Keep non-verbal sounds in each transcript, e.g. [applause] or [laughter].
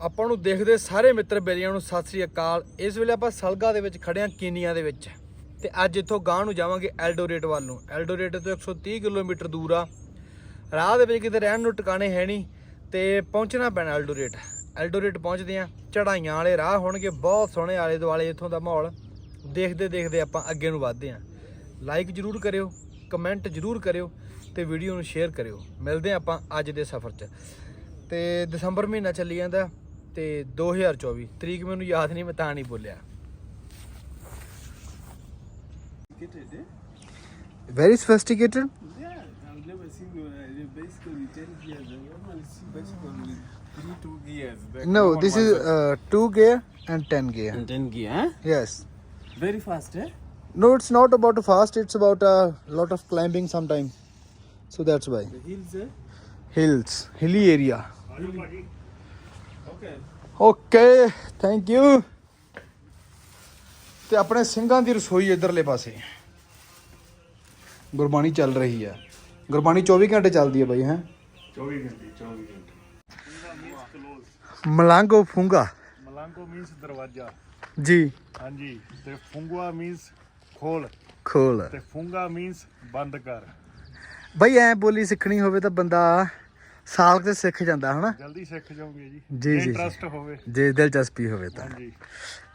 ਆਪਾਂ ਨੂੰ ਦੇਖਦੇ ਸਾਰੇ ਮਿੱਤਰ ਬੇਲੀਆਂ ਨੂੰ ਸਤਿ ਸ੍ਰੀ ਅਕਾਲ। ਇਸ ਵੇਲੇ ਆਪਾਂ ਸਲਗਾ ਦੇ ਵਿੱਚ ਖੜੇ ਹਾਂ ਕੀਨੀਆ ਦੇ ਵਿੱਚ। ਤੇ ਅੱਜ ਇੱਥੋਂ ਗਾਂ ਨੂੰ ਜਾਵਾਂਗੇ ਐਲਡੋਰੇਟ ਵੱਲ ਨੂੰ। ਐਲਡੋਰੇਟ ਤੋਂ 130 ਕਿਲੋਮੀਟਰ ਦੂਰ ਆ। ਰਾਹ ਦੇ ਵਿੱਚ ਕਿਤੇ ਰਹਿਣ ਨੂੰ ਟਿਕਾਣੇ ਹੈ ਨਹੀਂ, ਤੇ ਪਹੁੰਚਣਾ ਪੈਣਾ ਐਲਡੋਰੇਟ। ਐਲਡੋਰੇਟ ਪਹੁੰਚਦੇ ਆ ਚੜਾਈਆਂ ਵਾਲੇ ਰਾਹ ਹੋਣਗੇ, ਬਹੁਤ ਸੋਹਣੇ ਆਲੇ ਦੁਆਲੇ ਇੱਥੋਂ ਦਾ ਮਾਹੌਲ। ਦੇਖਦੇ ਦੇਖਦੇ ਆਪਾਂ ਅੱਗੇ ਨੂੰ ਵਧਦੇ ਆ ਲਾਈਕ ਜਰੂਰ ਕਰਿਓ ਕਮੈਂਟ ਜਰੂਰ ਕਰਿਓ, ਤੇ ਵੀਡੀਓ ਨੂੰ ਸ਼ੇਅਰ ਕਰਿਓ। ਮਿਲਦੇ ਆ ਆਪਾਂ ਅੱਜ ਦੇ ਸਫ਼ਰ 'ਚ। ਤੇ ਦਸੰਬਰ ਮਹੀਨਾ ਚੱਲੀ ਜਾਂਦਾ। ਤੇ 2024 ਤਰੀਕ ਮੈਨੂੰ ਯਾਦ ਨਹੀਂ ਮੈਂ ਤਾਂ ਨਹੀਂ ਬੋਲਿਆ Complicated, eh? Very sophisticated Yeah, I've never seen uh, a bicycle with 10 gears. I normally see bicycle with three, two gears. Back No, on this one is side. uh, 2 gear and 10 gear. And 10 gear, eh? Yes. Very fast, eh? No, it's not about fast, it's about a lot of climbing sometime. So that's why. The hills, eh? Hills, hilly area. Okay thank you ਤੇ ਆਪਣੇ ਸਿੰਘਾਂ ਦੀ ਰਸੋਈ ਇਧਰਲੇ ਪਾਸੇ। ਗੁਰਬਾਣੀ ਚੱਲ ਰਹੀ ਆ। ਗੁਰਬਾਣੀ 24 ਘੰਟੇ ਚੱਲਦੀ ਆ ਬਾਈ ਹੈ? 24 ਘੰਟੇ 24 ਘੰਟੇ। ਮਲਾਂਗੋ ਫੁੰਗਾ। ਮਲਾਂਗੋ ਮੀਨਸ ਦਰਵਾਜ਼ਾ। ਜੀ। ਹਾਂਜੀ ਤੇ ਫੁੰਗਵਾ ਮੀਨਸ ਖੋਲ। ਖੋਲ। ਤੇ ਫੁੰਗਾ ਮੀਨਸ ਬੰਦ ਕਰ। ਬਈ ਐ ਬੋਲੀ ਸਿੱਖਣੀ ਹੋਵੇ ਤਾਂ ਬੰਦਾ ਸਾਲ ਤੇ ਸਿੱਖ ਜਾਂਦਾ ਹਨਾ? ਜਲਦੀ ਸਿੱਖ ਜਾਓਗੇ ਜੀ। ਜੀ। ਇੰਟਰਸਟ ਹੋਵੇ। ਜੇ ਦਿਲਚਸਪੀ ਹੋਵੇ ਤਾਂ। ਹਾਂਜੀ।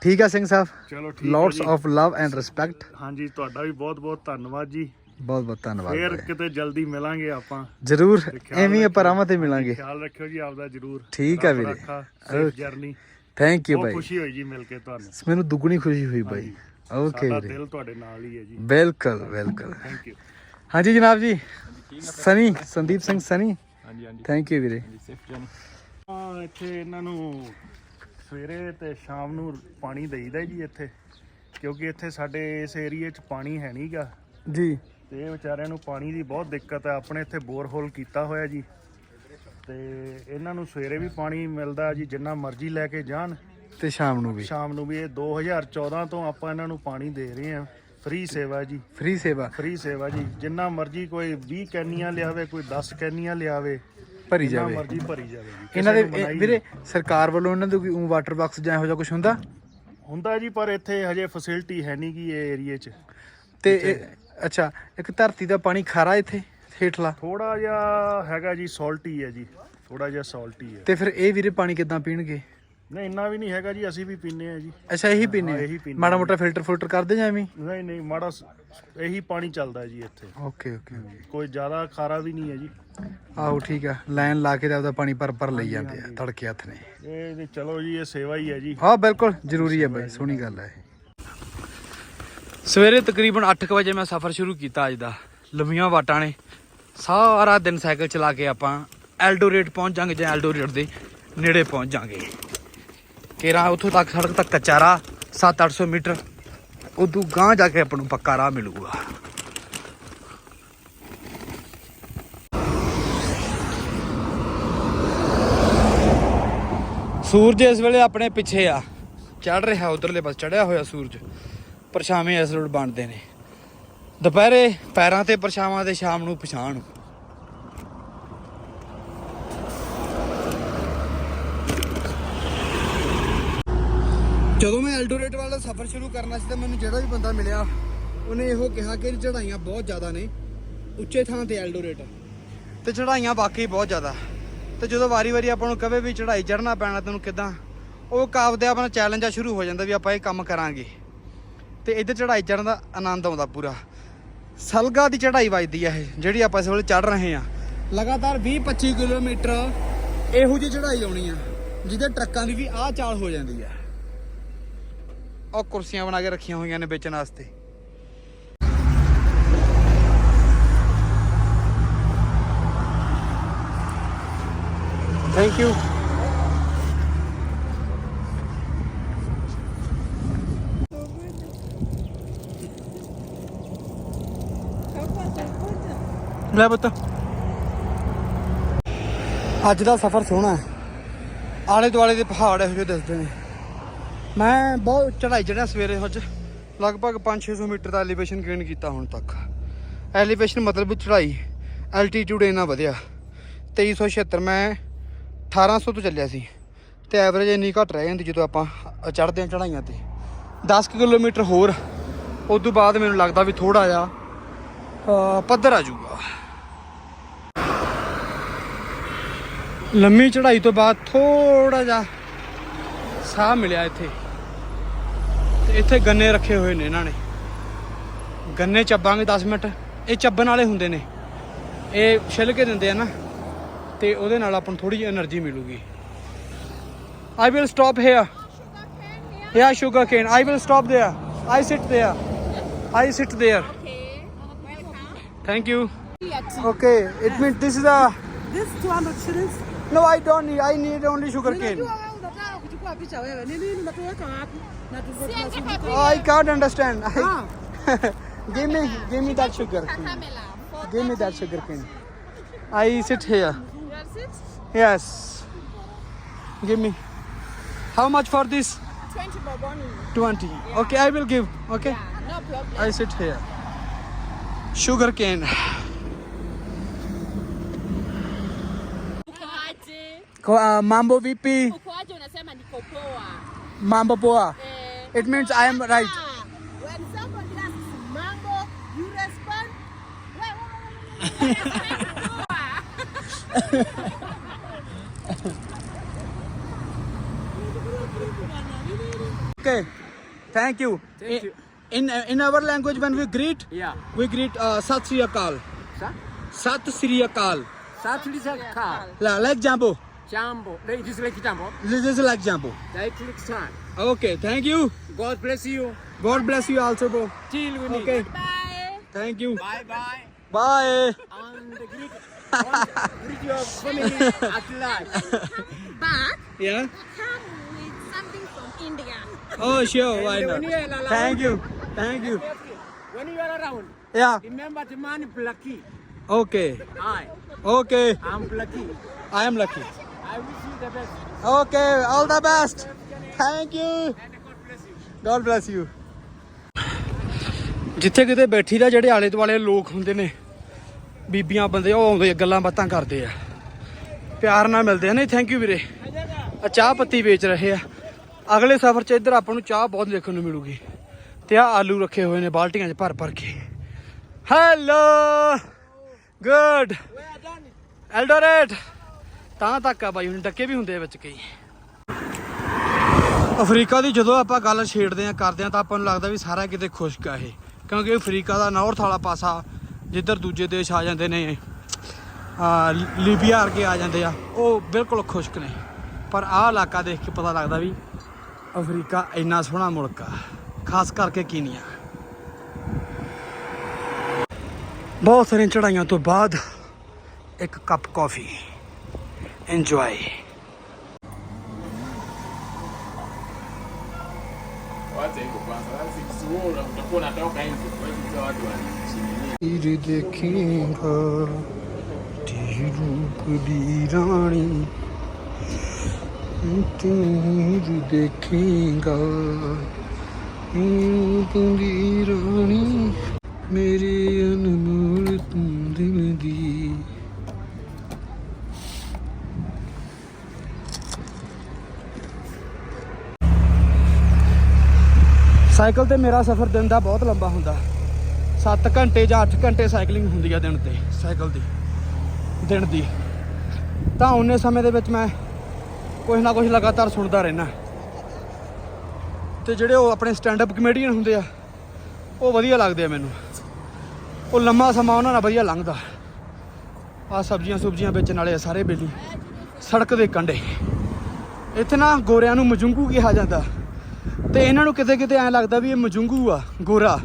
ਠੀਕ ਆ ਸਿੰਘ ਸਾਹਿਬ? ਚਲੋ ਠੀਕ ਹੈ lots of love and respect ਹਾਂਜੀ ਤੁਹਾਡਾ ਵੀ ਬਹੁਤ ਬਹੁਤ ਧੰਨਵਾਦ ਜੀ। ਬਹੁਤ ਬਹੁਤ ਧੰਨਵਾਦ ਫੇਰ। ਕਿਤੇ ਜਲਦੀ ਮਿਲਾਂਗੇ ਆਪਾਂ। ਜ਼ਰੂਰ ਐਵੇਂ ਹੀ ਆਪਾਂ ਰੱਖਿਓ। ਰਾਵਾਂ ਤੇ ਮਿਲਾਂਗੇ। ਖਿਆਲ ਰੱਖਿਓ ਜੀ ਆਪਦਾ ਜਰੂਰ। ਠੀਕ ਆ ਵੀਰੇ। ਜਰਨੀ ਥੈਂਕ ਯੂ ਬਹੁਤ ਬਾਈ। ਖੁਸ਼ੀ ਹੋਈ ਜੀ ਮਿਲ ਕੇ ਤੁਹਾਨੂੰ। ਮੈਨੂੰ ਦੁੱਗਣੀ ਖੁਸ਼ੀ ਹੋਈ ਬਾਈ। ਓਕੇ ਸਾਡਾ ਵੀਰੇ। ਦਿਲ ਤੁਹਾਡੇ ਨਾਲ ਹੀ ਹੈ ਜੀ। ਬਿਲਕੁਲ ਬਿਲਕੁਲ। ਥੈਂਕ ਯੂ ਹਾਂਜੀ ਜਨਾਬ ਜੀ। ਸਨੀ ਸੰਦੀਪ ਸਿੰਘ ਸਨੀ। ਹਾਂਜੀ ਹਾਂਜੀ। ਥੈਂਕ ਯੂ ਵੀਰੇ। ਸੇਫ ਜਰਨੀ ਹਾਂ ਇੱਥੇ ਇਹਨਾਂ ਨੂੰ ਸਵੇਰੇ ਤੇ ਸ਼ਾਮ ਨੂੰ ਪਾਣੀ ਦੇਈਦਾ ਜੀ ਇੱਥੇ ਕਿਉਂਕਿ ਇੱਥੇ ਸਾਡੇ ਇਸ ਏਰੀਏ 'ਚ ਪਾਣੀ ਹੈ ਨਹੀਂਗਾ ਜੀ। ਤੇ ਇਹ ਵਿਚਾਰਿਆਂ ਨੂੰ ਪਾਣੀ ਦੀ ਬਹੁਤ ਦਿੱਕਤ ਹੈ ਆਪਣੇ ਇੱਥੇ ਬੋਰ ਹੋਲ ਕੀਤਾ ਹੋਇਆ ਜੀ। ਤੇ ਇਹਨਾਂ ਨੂੰ ਸਵੇਰੇ ਵੀ ਪਾਣੀ ਮਿਲਦਾ ਜੀ ਜਿੰਨਾ ਮਰਜ਼ੀ ਲੈ ਕੇ ਜਾਣ। ਤੇ ਸ਼ਾਮ ਨੂੰ ਵੀ। ਸ਼ਾਮ ਨੂੰ ਵੀ ਇਹ 2014 ਤੋਂ ਆਪਾਂ ਇਹਨਾਂ ਨੂੰ ਪਾਣੀ ਦੇ ਰਹੇ ਹਾਂ। ਫ੍ਰੀ ਸੇਵਾ ਜੀ। ਫ੍ਰੀ ਸੇਵਾ। ਫ੍ਰੀ ਸੇਵਾ ਜੀ। ਜਿੰਨਾ ਮਰਜ਼ੀ ਕੋਈ 20 ਕੈਨੀਆਂ ਲਿਆਵੇ ਕੋਈ 10 ਕੈਨੀਆਂ ਲਿਆਵੇ ਭਰੀ ਜਿੰਨਾ ਜਾਵੇ। ਮਰਜ਼ੀ ਭਰੀ ਜਾਵੇ ਜੀ। ਇਹਨਾਂ ਦੇ ਇਹ- ਵੀਰੇ ਸਰਕਾਰ ਵੱਲੋਂ ਇਹਨਾਂ ਦੇ ਕੋਈ ਵਾਟਰ ਬਾਕਸ ਜਾਂ ਇਹੋ ਜਿਹਾ ਕੁਝ ਹੁੰਦਾ? ਹੁੰਦਾ ਜੀ ਪਰ ਇੱਥੇ ਹਜੇ ਫੈਸਿਲਿਟੀ ਹੈ ਨਹੀਂ ਗੀ ਇਹ ਏਰੀਏ 'ਚ। ਤੇ ਇਹ- ਅੱਛਾ ਇੱਕ ਧਰਤੀ ਦਾ ਪਾਣੀ ਖਾਰਾ ਇੱਥੇ ਹੇਠਲਾ? ਥੋੜਾ ਜਿਹਾ ਹੈਗਾ ਜੀ ਸਾਲਟੀ ਹੈ ਜੀ। ਥੋੜਾ ਜਿਹਾ ਸਾਲਟੀ ਹੈ। ਤੇ ਫਿਰ ਇਹ ਵੀਰੇ ਪਾਣੀ ਕਿੱਦਾਂ ਪੀਣਗੇ? ਨਹੀਂ ਇੰਨਾ ਵੀ ਨਹੀਂ ਹੈਗਾ ਜੀ ਅਸੀਂ ਵੀ ਪੀਂਦੇ ਆ ਜੀ। ਅੱਛਾ ਇਹੀ ਪੀਨੇ ਹਾਂ, ਇਹੀ ਪੀਂਦੇ ਮਾੜਾ। ਮੋਟਾ ਫਿਲਟਰ ਫਿਲਟਰ ਕਰਦੇ ਜਾਂ ਐਵੇਂ? ਨਹੀਂ ਨਹੀਂ ਮਾੜਾ ਸ- ਇਹੀ ਪਾਣੀ ਚੱਲਦਾ ਜੀ ਇੱਥੇ। ਓਕੇ ਓਕੇ ਕੋਈ ਜ਼ਿਆਦਾ ਖਾਰਾ ਵੀ ਨਹੀਂ ਹੈ ਜੀ। ਆਹੋ ਠੀਕ ਆ। ਲਾਈਨ ਲਾ ਕੇ ਤੇ ਆਪਦਾ ਪਾਣੀ ਪਰ ਪਰ ਲਈ ਜਾਂਦੇ ਆ ਤੜਕੇ ਹੱਥ ਨੇ। ਇਹ ਤੇ ਚਲੋ ਜੀ ਇਹ ਸੇਵਾ ਹੀ ਹੈ ਜੀ। ਹਾਂ ਬਿਲਕੁਲ ਜ਼ਰੂਰੀ ਹੈ ਬਾਈ ਸੋਹਣੀ ਗੱਲ ਹੈ ਸਵੇਰੇ ਤਕਰੀਬਨ 8:00 ਵਜੇ ਮੈਂ ਸਫ਼ਰ ਸ਼ੁਰੂ ਕੀਤਾ ਅੱਜ ਦਾ ਲੰਮੀਆਂ ਵਾਟਾਂ ਨੇ। ਸਾਰਾ ਦਿਨ ਸਾਈਕਲ ਚਲਾ ਕੇ ਆਪਾਂ ਐਲਡੋਰੇਟ ਪਹੁੰਚ ਜਾਾਂਗੇ ਜਾਂ ਐਲਡੋਰੇਟ ਦੇ ਨੇੜੇ ਪਹੁੰਚ ਜਾਾਂਗੇ। ਕੇਰਾ ਉੱਥੋਂ ਤੱਕ, ਸੜਕ ਤੱਕ ਕੱਚਾ ਰਾਹ 7-800 ਮੀਟਰ। ਉਦੋਂ ਗਾਂ ਜਾ ਕੇ ਆਪਾਂ ਨੂੰ ਪੱਕਾ ਰਾਹ ਮਿਲੂਗਾ। ਸੂਰਜ ਇਸ ਵੇਲੇ ਆਪਣੇ ਪਿੱਛੇ ਆ। ਚੜ ਰਿਹਾ, ਉਧਰਲੇ ਪਾਸੇ ਚੜਿਆ ਹੋਇਆ ਸੂਰਜ। ਪਰਛਾਵੇਂ ਇਸ ਰੋਡ ਬਣਦੇ ਨੇ। ਦੁਪਹਿਰੇ ਪੈਰਾਂ ਤੇ ਪਰਛਾਵਾਂ ਤੇ ਸ਼ਾਮ ਨੂੰ ਪਛਾਣ। ਜਦੋਂ ਮੈਂ ਐਲਡੋਰੇਟ ਵਾਲਾ ਸਫ਼ਰ ਸ਼ੁਰੂ ਕਰਨਾ ਸੀ ਤਾਂ ਮੈਨੂੰ ਜਿਹੜਾ ਵੀ ਬੰਦਾ ਮਿਲਿਆ, ਉਹਨੇ ਇਹੋ ਕਿਹਾ ਕਿ ਚੜ੍ਹਾਈਆਂ ਬਹੁਤ ਜ਼ਿਆਦਾ ਨੇ, ਉੱਚੇ ਥਾਂ ਤੇ ਐਲਡੋਰੇਟ ਤੇ ਚੜ੍ਹਾਈਆਂ ਵਾਕਈ ਬਹੁਤ ਜ਼ਿਆਦਾ। ਤੇ ਜਦੋਂ ਵਾਰੀ-ਵਾਰੀ ਆਪਾਂ ਨੂੰ ਕਵੇ ਵੀ ਚੜ੍ਹਾਈ ਚੜਨਾ ਪੈਣਾ ਤੈਨੂੰ ਕਿਦਾਂ, ਉਹ ਕਾਬਦੇ ਆਪਣਾ ਚੈਲੰਜ ਆ, ਸ਼ੁਰੂ ਹੋ ਜਾਂਦਾ ਵੀ ਆਪਾਂ ਇਹ ਕੰਮ ਕਰਾਂਗੇ। ਤੇ ਇੱਧਰ ਚੜ੍ਹਾਈ ਚੜ੍ਹਨ ਦਾ ਆਨੰਦ ਆਉਂਦਾ ਪੂਰਾ। ਸਲਗਾ ਦੀ ਚੜ੍ਹਾਈ ਵੱਜਦੀ ਆ ਇਹ, ਜਿਹੜੀ ਆਪਾਂ ਇਸ ਵੇਲੇ ਚੜ੍ਹ ਰਹੇ ਆ। ਲਗਾਤਾਰ 20-25 ਕਿਲੋਮੀਟਰ ਇਹੋ ਜਿਹੀ ਚੜ੍ਹਾਈ ਆਉਣੀ ਆ, ਜਿਹਦੇ ਟਰੱਕਾਂ ਦੀ ਵੀ ਆਹ ਚਾਲ ਹੋ ਜਾਂਦੀ ਆ। ਉਹ ਕੁਰਸੀਆਂ ਬਣਾ ਕੇ ਰੱਖੀਆਂ ਹੋਈਆਂ ਨੇ ਵੇਚਣ ਵਾਸਤੇ ਥੈਂਕ ਯੂ ਲੈ ਪੁੱਤ ਅੱਜ ਦਾ ਸਫ਼ਰ ਸੋਹਣਾ ਹੈ। ਆਲੇ ਦੁਆਲੇ ਦੇ ਪਹਾੜ ਇਹੋ ਜਿਹੇ ਦਿਸਦੇ ਨੇ। ਮੈਂ ਬਹੁਤ ਚੜਾਈ ਚੜਿਆ ਸਵੇਰੇ ਅੱਜ। ਲਗਭਗ 5-600 ਮੀਟਰ ਦਾ ਐਲੀਵੇਸ਼ਨ ਗੇਨ ਕੀਤਾ ਹੁਣ ਤੱਕ। ਐਲੀਵੇਸ਼ਨ ਮਤਲਬ ਚੜਾਈ ਐਲਟੀਟਿਊਡ ਇੰਨਾ ਵਧਿਆ। 2376 ਮੈਂ 1800 ਤੋਂ ਚੱਲਿਆ ਸੀ ਤੇ ਐਵਰੇਜ ਇੰਨੀ ਘੱਟ ਰਹਿ ਜਾਂਦੀ ਜਦੋਂ ਆਪਾਂ ਚੜ੍ਹਦੇ ਹਾਂ ਚੜਾਈਆਂ ਤੇ। 10 ਕੁ ਕਿਲੋਮੀਟਰ ਹੋਰ ਉਸ ਤੋਂ ਬਾਅਦ ਮੈਨੂੰ ਲੱਗਦਾ ਵੀ ਥੋੜਾ ਜਿਹਾ ਪੱਧਰ ਆ ਜਾਊਗਾ। ਲੰਮੀ ਚੜ੍ਹਾਈ ਤੋਂ ਬਾਅਦ ਥੋੜਾ ਜਿਹਾ ਸਾਹ ਮਿਲਿਆ ਇੱਥੇ। ਤੇ ਇੱਥੇ ਗੰਨੇ ਰੱਖੇ ਹੋਏ ਨੇ ਇਹਨਾਂ ਨੇ ਗੰਨੇ ਚੱਬਾਂਗੇ 10 ਮਿੰਟ ਇਹ ਚੱਬਣ ਵਾਲੇ ਹੁੰਦੇ ਨੇ ਇਹ ਛਿਲ ਕੇ ਦਿੰਦੇ ਆ ਨਾ ਤੇ ਉਹਦੇ ਨਾਲ ਆਪਾਂ ਨੂੰ ਥੋੜੀ ਜਿਹੀ એનર્ਜੀ ਮਿਲੂਗੀ I will stop here here sugar cane I will stop there I sit there I sit there thank you okay it mean this is a this 200 shillings? No, I don't need. I need only sugar cane. Ninajua wewe unataka kuchukua picha wewe. Ni nini unatuweka wapi? Na tuko tunazunguka. I can't understand. I, Ah, [laughs] give me, give me that sugar cane. Give me that sugar cane. I sit here. Yes. Give me. How much for this? 20 boboni. 20. Okay, I will give. Okay. No problem. I sit here. Sugar cane. Ko- uh, mambo vipi? Ukoaje unasema niko poa. Mambo poa. Eh, It means I am right. When somebody asks mambo, you respond. [laughs] Okay. Thank you. Thank you. In in our language, when we greet, Yeah. we greet uh, Sat Sri Akal. Sat Sri Akal. Satulisa ka. La, like Jambo. Jambo. It is like Jambo. This is like Jambo. Like click sign. Okay. Thank you. God bless you. God bless you also, bro. Till we meet. Okay. bye. Thank you. Bye bye. Bye. And greet, greet your family at large. [laughs] But Yeah. come with something from India. Oh, sure. Why not? when you are around- Thank you. Thank you. When you are around, Yeah. remember the man Blacky. Okay. I Okay. I'm Blacky. I am lucky. I wish you the best. Okay. All the best. Bless you. God bless you. ਜਿੱਥੇ ਕਿਤੇ ਬੈਠੀ ਦਾ ਜਿਹੜੇ ਆਲੇ ਦੁਆਲੇ ਲੋਕ ਹੁੰਦੇ ਨੇ ਬੀਬੀਆਂ ਬੰਦੇ ਉਹ ਆਉਂਦੇ ਗੱਲਾਂ ਬਾਤਾਂ ਕਰਦੇ ਆ। ਪਿਆਰ ਨਾਲ ਮਿਲਦੇ ਆ। ਨਹੀਂ ਥੈਂਕ ਯੂ ਵੀਰੇ। ਆ ਚਾਹ ਪੱਤੀ ਵੇਚ ਰਹੇ ਆ। ਅਗਲੇ ਸਫ਼ਰ 'ਚ ਇੱਧਰ ਆਪਾਂ ਨੂੰ ਚਾਹ ਬਹੁਤ ਦੇਖਣ ਨੂੰ ਮਿਲੂਗੀ। ਤੇ ਆ ਆਲੂ ਰੱਖੇ ਹੋਏ ਨੇ ਬਾਲਟੀਆਂ 'ਚ ਭਰ ਭਰ ਕੇ ਹੈਲੋ ਗੁੱਡ ਐਲਡੋਰੇਟ ਤਾਂ ਤੱਕ ਆ ਬਾਈ ਹੁਣ ਡੱਕੇ ਵੀ ਹੁੰਦੇ ਵਿੱਚ ਕਈ। ਅਫਰੀਕਾ ਦੀ ਜਦੋਂ ਆਪਾਂ ਗੱਲ ਛੇੜਦੇ ਆ ਕਰਦੇ ਆ ਤਾਂ ਆਪਾਂ ਨੂੰ ਲੱਗਦਾ ਵੀ ਸਾਰਾ ਕਿਤੇ ਖੁਸ਼ਕ ਆ ਇਹ। ਕਿਉਂਕਿ ਅਫਰੀਕਾ ਦਾ ਨਾਰਥ ਵਾਲਾ ਪਾਸਾ ਜਿੱਧਰ ਦੂਜੇ ਦੇਸ਼ ਆ ਜਾਂਦੇ ਨੇ, ਆ, ਲੀਬੀਆ ਵਰਗੇ ਆ ਜਾਂਦੇ ਆ, ਉਹ ਬਿਲਕੁਲ ਖੁਸ਼ਕ ਨੇ। ਪਰ ਆਹ ਇਲਾਕਾ ਦੇਖ ਕੇ ਪਤਾ ਲੱਗਦਾ ਵੀ ਅਫਰੀਕਾ ਇੰਨਾ ਸੋਹਣਾ ਮੁਲਕ ਆ, ਖਾਸ ਕਰਕੇ ਕੀਨੀਆ। ਬਹੁਤ ਸਾਰੀਆਂ ਚੜਾਈਆਂ ਤੋਂ ਬਾਅਦ ਇੱਕ cup coffee enjoy unatoka nje. Wewe watu wa chini. ਦੇਖੇਗਾ ਤੇਰੀ ਰੂਪ ਦੀ ਰਾਣੀ ਤੇਰੀ ਦੇਖੇਗਾ ਰੂਪ ਦੀ ਰਾਣੀ ਮੇਰੇ ਅਨਮੋਲ ਤੂੰ ਦਿਲ ਦੀ ਸਾਈਕਲ ਤੇ ਮੇਰਾ ਸਫ਼ਰ ਦਿਨ ਦਾ ਬਹੁਤ ਲੰਬਾ ਹੁੰਦਾ। 7 ਘੰਟੇ ਜਾਂ 8 ਘੰਟੇ ਸਾਈਕਲਿੰਗ ਹੁੰਦੀ ਆ ਦਿਨ ਤੇ, ਸਾਈਕਲ ਦੀ, ਦਿਨ ਦੀ। ਤਾਂ ਉਹਨੇ ਸਮੇਂ ਦੇ ਵਿੱਚ ਮੈਂ ਕੁਝ ਨਾ ਕੁਝ ਲਗਾਤਾਰ ਸੁਣਦਾ ਰਹਿਣਾ ਤੇ ਜਿਹੜੇ ਉਹ ਆਪਣੇ ਸਟੈਂਡ ਅਪ ਕਮੇਡੀਅਨ ਹੁੰਦੇ ਆ, ਉਹ ਵਧੀਆ ਲੱਗਦੇ ਆ ਮੈਨੂੰ। ਉਹ ਲੰਮਾ ਸਮਾਂ ਉਹਨਾਂ ਨਾਲ ਵਧੀਆ ਲੰਘਦਾ। ਆ ਸਬਜ਼ੀਆਂ ਸੁਬਜ਼ੀਆਂ ਵੇਚਣ ਵਾਲੇ ਆ ਸਾਰੇ ਬੇਲੀ। ਸੜਕ ਦੇ ਕੰਢੇ। ਇੱਥੇ ਨਾ ਗੋਰਿਆਂ ਨੂੰ ਮਜੁੰਗੂ ਕਿਹਾ ਜਾਂਦਾ। ਤੇ ਇਹਨਾਂ ਨੂੰ ਕਿਤੇ ਕਿਤੇ ਐਂ ਲੱਗਦਾ ਵੀ ਇਹ ਮਜੁੰਗੂ ਆ, ਗੋਰਾ।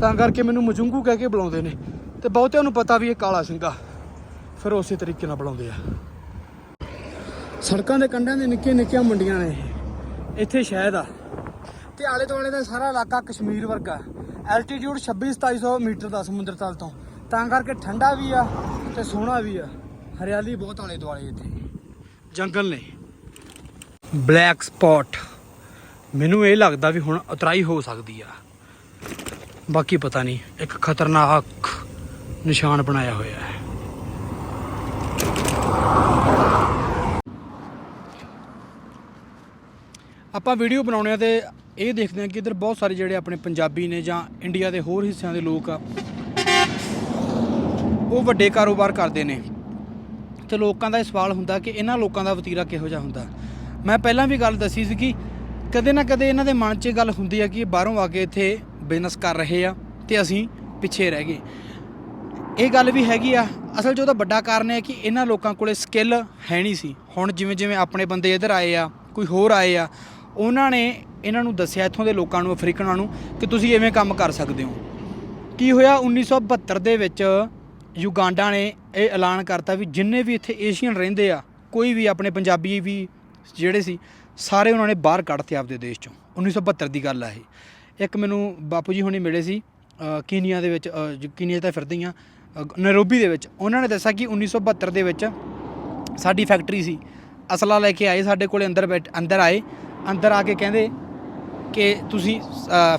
ਤਾਂ ਕਰਕੇ ਮੈਨੂੰ ਮਜੁੰਗੂ ਕਹਿ ਕੇ ਬੁਲਾਉਂਦੇ ਨੇ। ਤੇ ਬਹੁਤਿਆਂ ਨੂੰ ਪਤਾ ਵੀ ਇਹ ਕਾਲਾ ਸਿੰਘਾ। ਫਿਰ ਉਸੇ ਤਰੀਕੇ ਨਾਲ ਬੁਲਾਉਂਦੇ ਆ। ਸੜਕਾਂ ਦੇ ਕੰਢਿਆਂ ਦੇ ਨਿੱਕੀਆਂ ਨਿੱਕੀਆਂ ਮੰਡੀਆਂ ਨੇ ਇਹ। ਇੱਥੇ ਸ਼ਹਿਦ ਆ। ਤੇ ਆਲੇ ਦੁਆਲੇ ਦਾ ਸਾਰਾ ਇਲਾਕਾ ਕਸ਼ਮੀਰ ਵਰਗਾ। ਐਲਟੀਟਿਊਡ 26 2700 ਮੀਟਰ ਦਾ ਸਮੁੰਦਰ ਤਲ ਤੋਂ। ਤਾਂ ਕਰਕੇ ਠੰਡਾ ਵੀ ਆ ਤੇ ਸੋਹਣਾ ਵੀ ਆ। ਹਰਿਆਲੀ ਬਹੁਤ ਆਲੇ ਦੁਆਲੇ ਇੱਥੇ। ਜੰਗਲ ਨੇ। ਬਲੈਕ ਸਪੌਟ ਮੈਨੂੰ ਇਹ ਲੱਗਦਾ ਵੀ ਹੁਣ ਉਤਰਾਈ ਹੋ ਸਕਦੀ ਆ। ਬਾਕੀ ਪਤਾ ਨਹੀਂ, ਇੱਕ ਖਤਰਨਾਕ ਨਿਸ਼ਾਨ ਬਣਾਇਆ ਹੋਇਆ ਹੈ। ਆਪਾਂ ਵੀਡੀਓ ਬਣਾਉਣੇ ਆ ਤੇ ਇਹ ਦੇਖਦੇ ਆ ਕਿ ਇੱਧਰ ਬਹੁਤ ਸਾਰੇ ਜਿਹੜੇ ਆਪਣੇ ਪੰਜਾਬੀ ਨੇ ਜਾਂ ਇੰਡੀਆ ਦੇ ਹੋਰ ਹਿੱਸਿਆਂ ਦੇ ਲੋਕ ਆ, ਉਹ ਵੱਡੇ ਕਾਰੋਬਾਰ ਕਰਦੇ ਨੇ। ਤੇ ਲੋਕਾਂ ਦਾ ਇਹ ਸਵਾਲ ਹੁੰਦਾ ਕਿ ਇਹਨਾਂ ਲੋਕਾਂ ਦਾ ਵਤੀਰਾ ਕਿਹੋ ਜਿਹਾ ਹੁੰਦਾ? ਮੈਂ ਪਹਿਲਾਂ ਵੀ ਗੱਲ ਦੱਸੀ ਸੀ ਕਿ ਕਦੇ ਨਾ ਕਦੇ ਇਹਨਾਂ ਦੇ ਮਨ 'ਚ ਇਹ ਗੱਲ ਹੁੰਦੀ ਆ ਕਿ ਇਹ ਬਾਹਰੋਂ ਆ ਕੇ ਇੱਥੇ ਬਿਜ਼ਨਸ ਕਰ ਰਹੇ ਆ ਤੇ ਅਸੀਂ ਪਿੱਛੇ ਰਹਿ ਗਏ। ਇਹ ਗੱਲ ਵੀ ਹੈਗੀ ਆ, ਅਸਲ 'ਚ ਉਹਦਾ ਵੱਡਾ ਕਾਰਨ ਹੈ ਕਿ ਇਹਨਾਂ ਲੋਕਾਂ ਕੋਲੇ ਸਕਿੱਲ ਹੈ ਨਹੀਂ ਸੀ। ਹੁਣ ਜਿਵੇਂ ਜਿਵੇਂ ਆਪਣੇ ਬੰਦੇ ਇੱਧਰ ਆਏ ਆ, ਕੋਈ ਹੋਰ ਆਏ ਆ, ਉਹਨਾਂ ਨੇ ਇਹਨਾਂ ਨੂੰ ਦੱਸਿਆ ਇੱਥੋਂ ਦੇ ਲੋਕਾਂ ਨੂੰ, ਅਫਰੀਕਨਾਂ ਨੂੰ ਕਿ ਤੁਸੀਂ ਐਵੇਂ ਕੰਮ ਕਰ ਸਕਦੇ ਹੋ। ਕੀ ਹੋਇਆ? 1972 ਦੇ ਵਿੱਚ ਯੁਗਾਂਡਾ ਨੇ ਇਹ ਐਲਾਨ ਕਰਤਾ ਵੀ ਜਿੰਨੇ ਵੀ ਇੱਥੇ ਏਸ਼ੀਅਨ ਰਹਿੰਦੇ ਆ, ਕੋਈ ਵੀ ਆਪਣੇ ਪੰਜਾਬੀ ਵੀ ਜਿਹੜੇ ਸੀ ਸਾਰੇ ਉਹਨਾਂ ਨੇ ਬਾਹਰ ਕੱਢਤੇ ਆਪਦੇ ਦੇਸ਼ ਚੋਂ। 1972 ਦੀ ਗੱਲ ਆ ਇਹ। ਇੱਕ ਮੈਨੂੰ ਬਾਪੂ ਜੀ ਹੁਣੇ ਮਿਲੇ ਸੀ ਕੀਨੀਆ ਦੇ ਵਿੱਚ ਕੀਨੀਆ 'ਚ ਤਾਂ ਫਿਰਦੇ ਆ ਨੈਰੋਬੀ ਦੇ ਵਿੱਚ। ਉਹਨਾਂ ਨੇ ਦੱਸਿਆ ਕਿ 1972 ਦੇ ਵਿੱਚ ਸਾਡੀ ਫੈਕਟਰੀ ਸੀ। ਅਸਲਾ ਲੈ ਕੇ ਆਏ ਸਾਡੇ ਕੋਲੇ ਅੰਦਰ ਬੈਠ ਅੰਦਰ ਆਏ। ਅੰਦਰ ਆ ਕੇ ਕਹਿੰਦੇ ਕਿ ਤੁਸੀਂ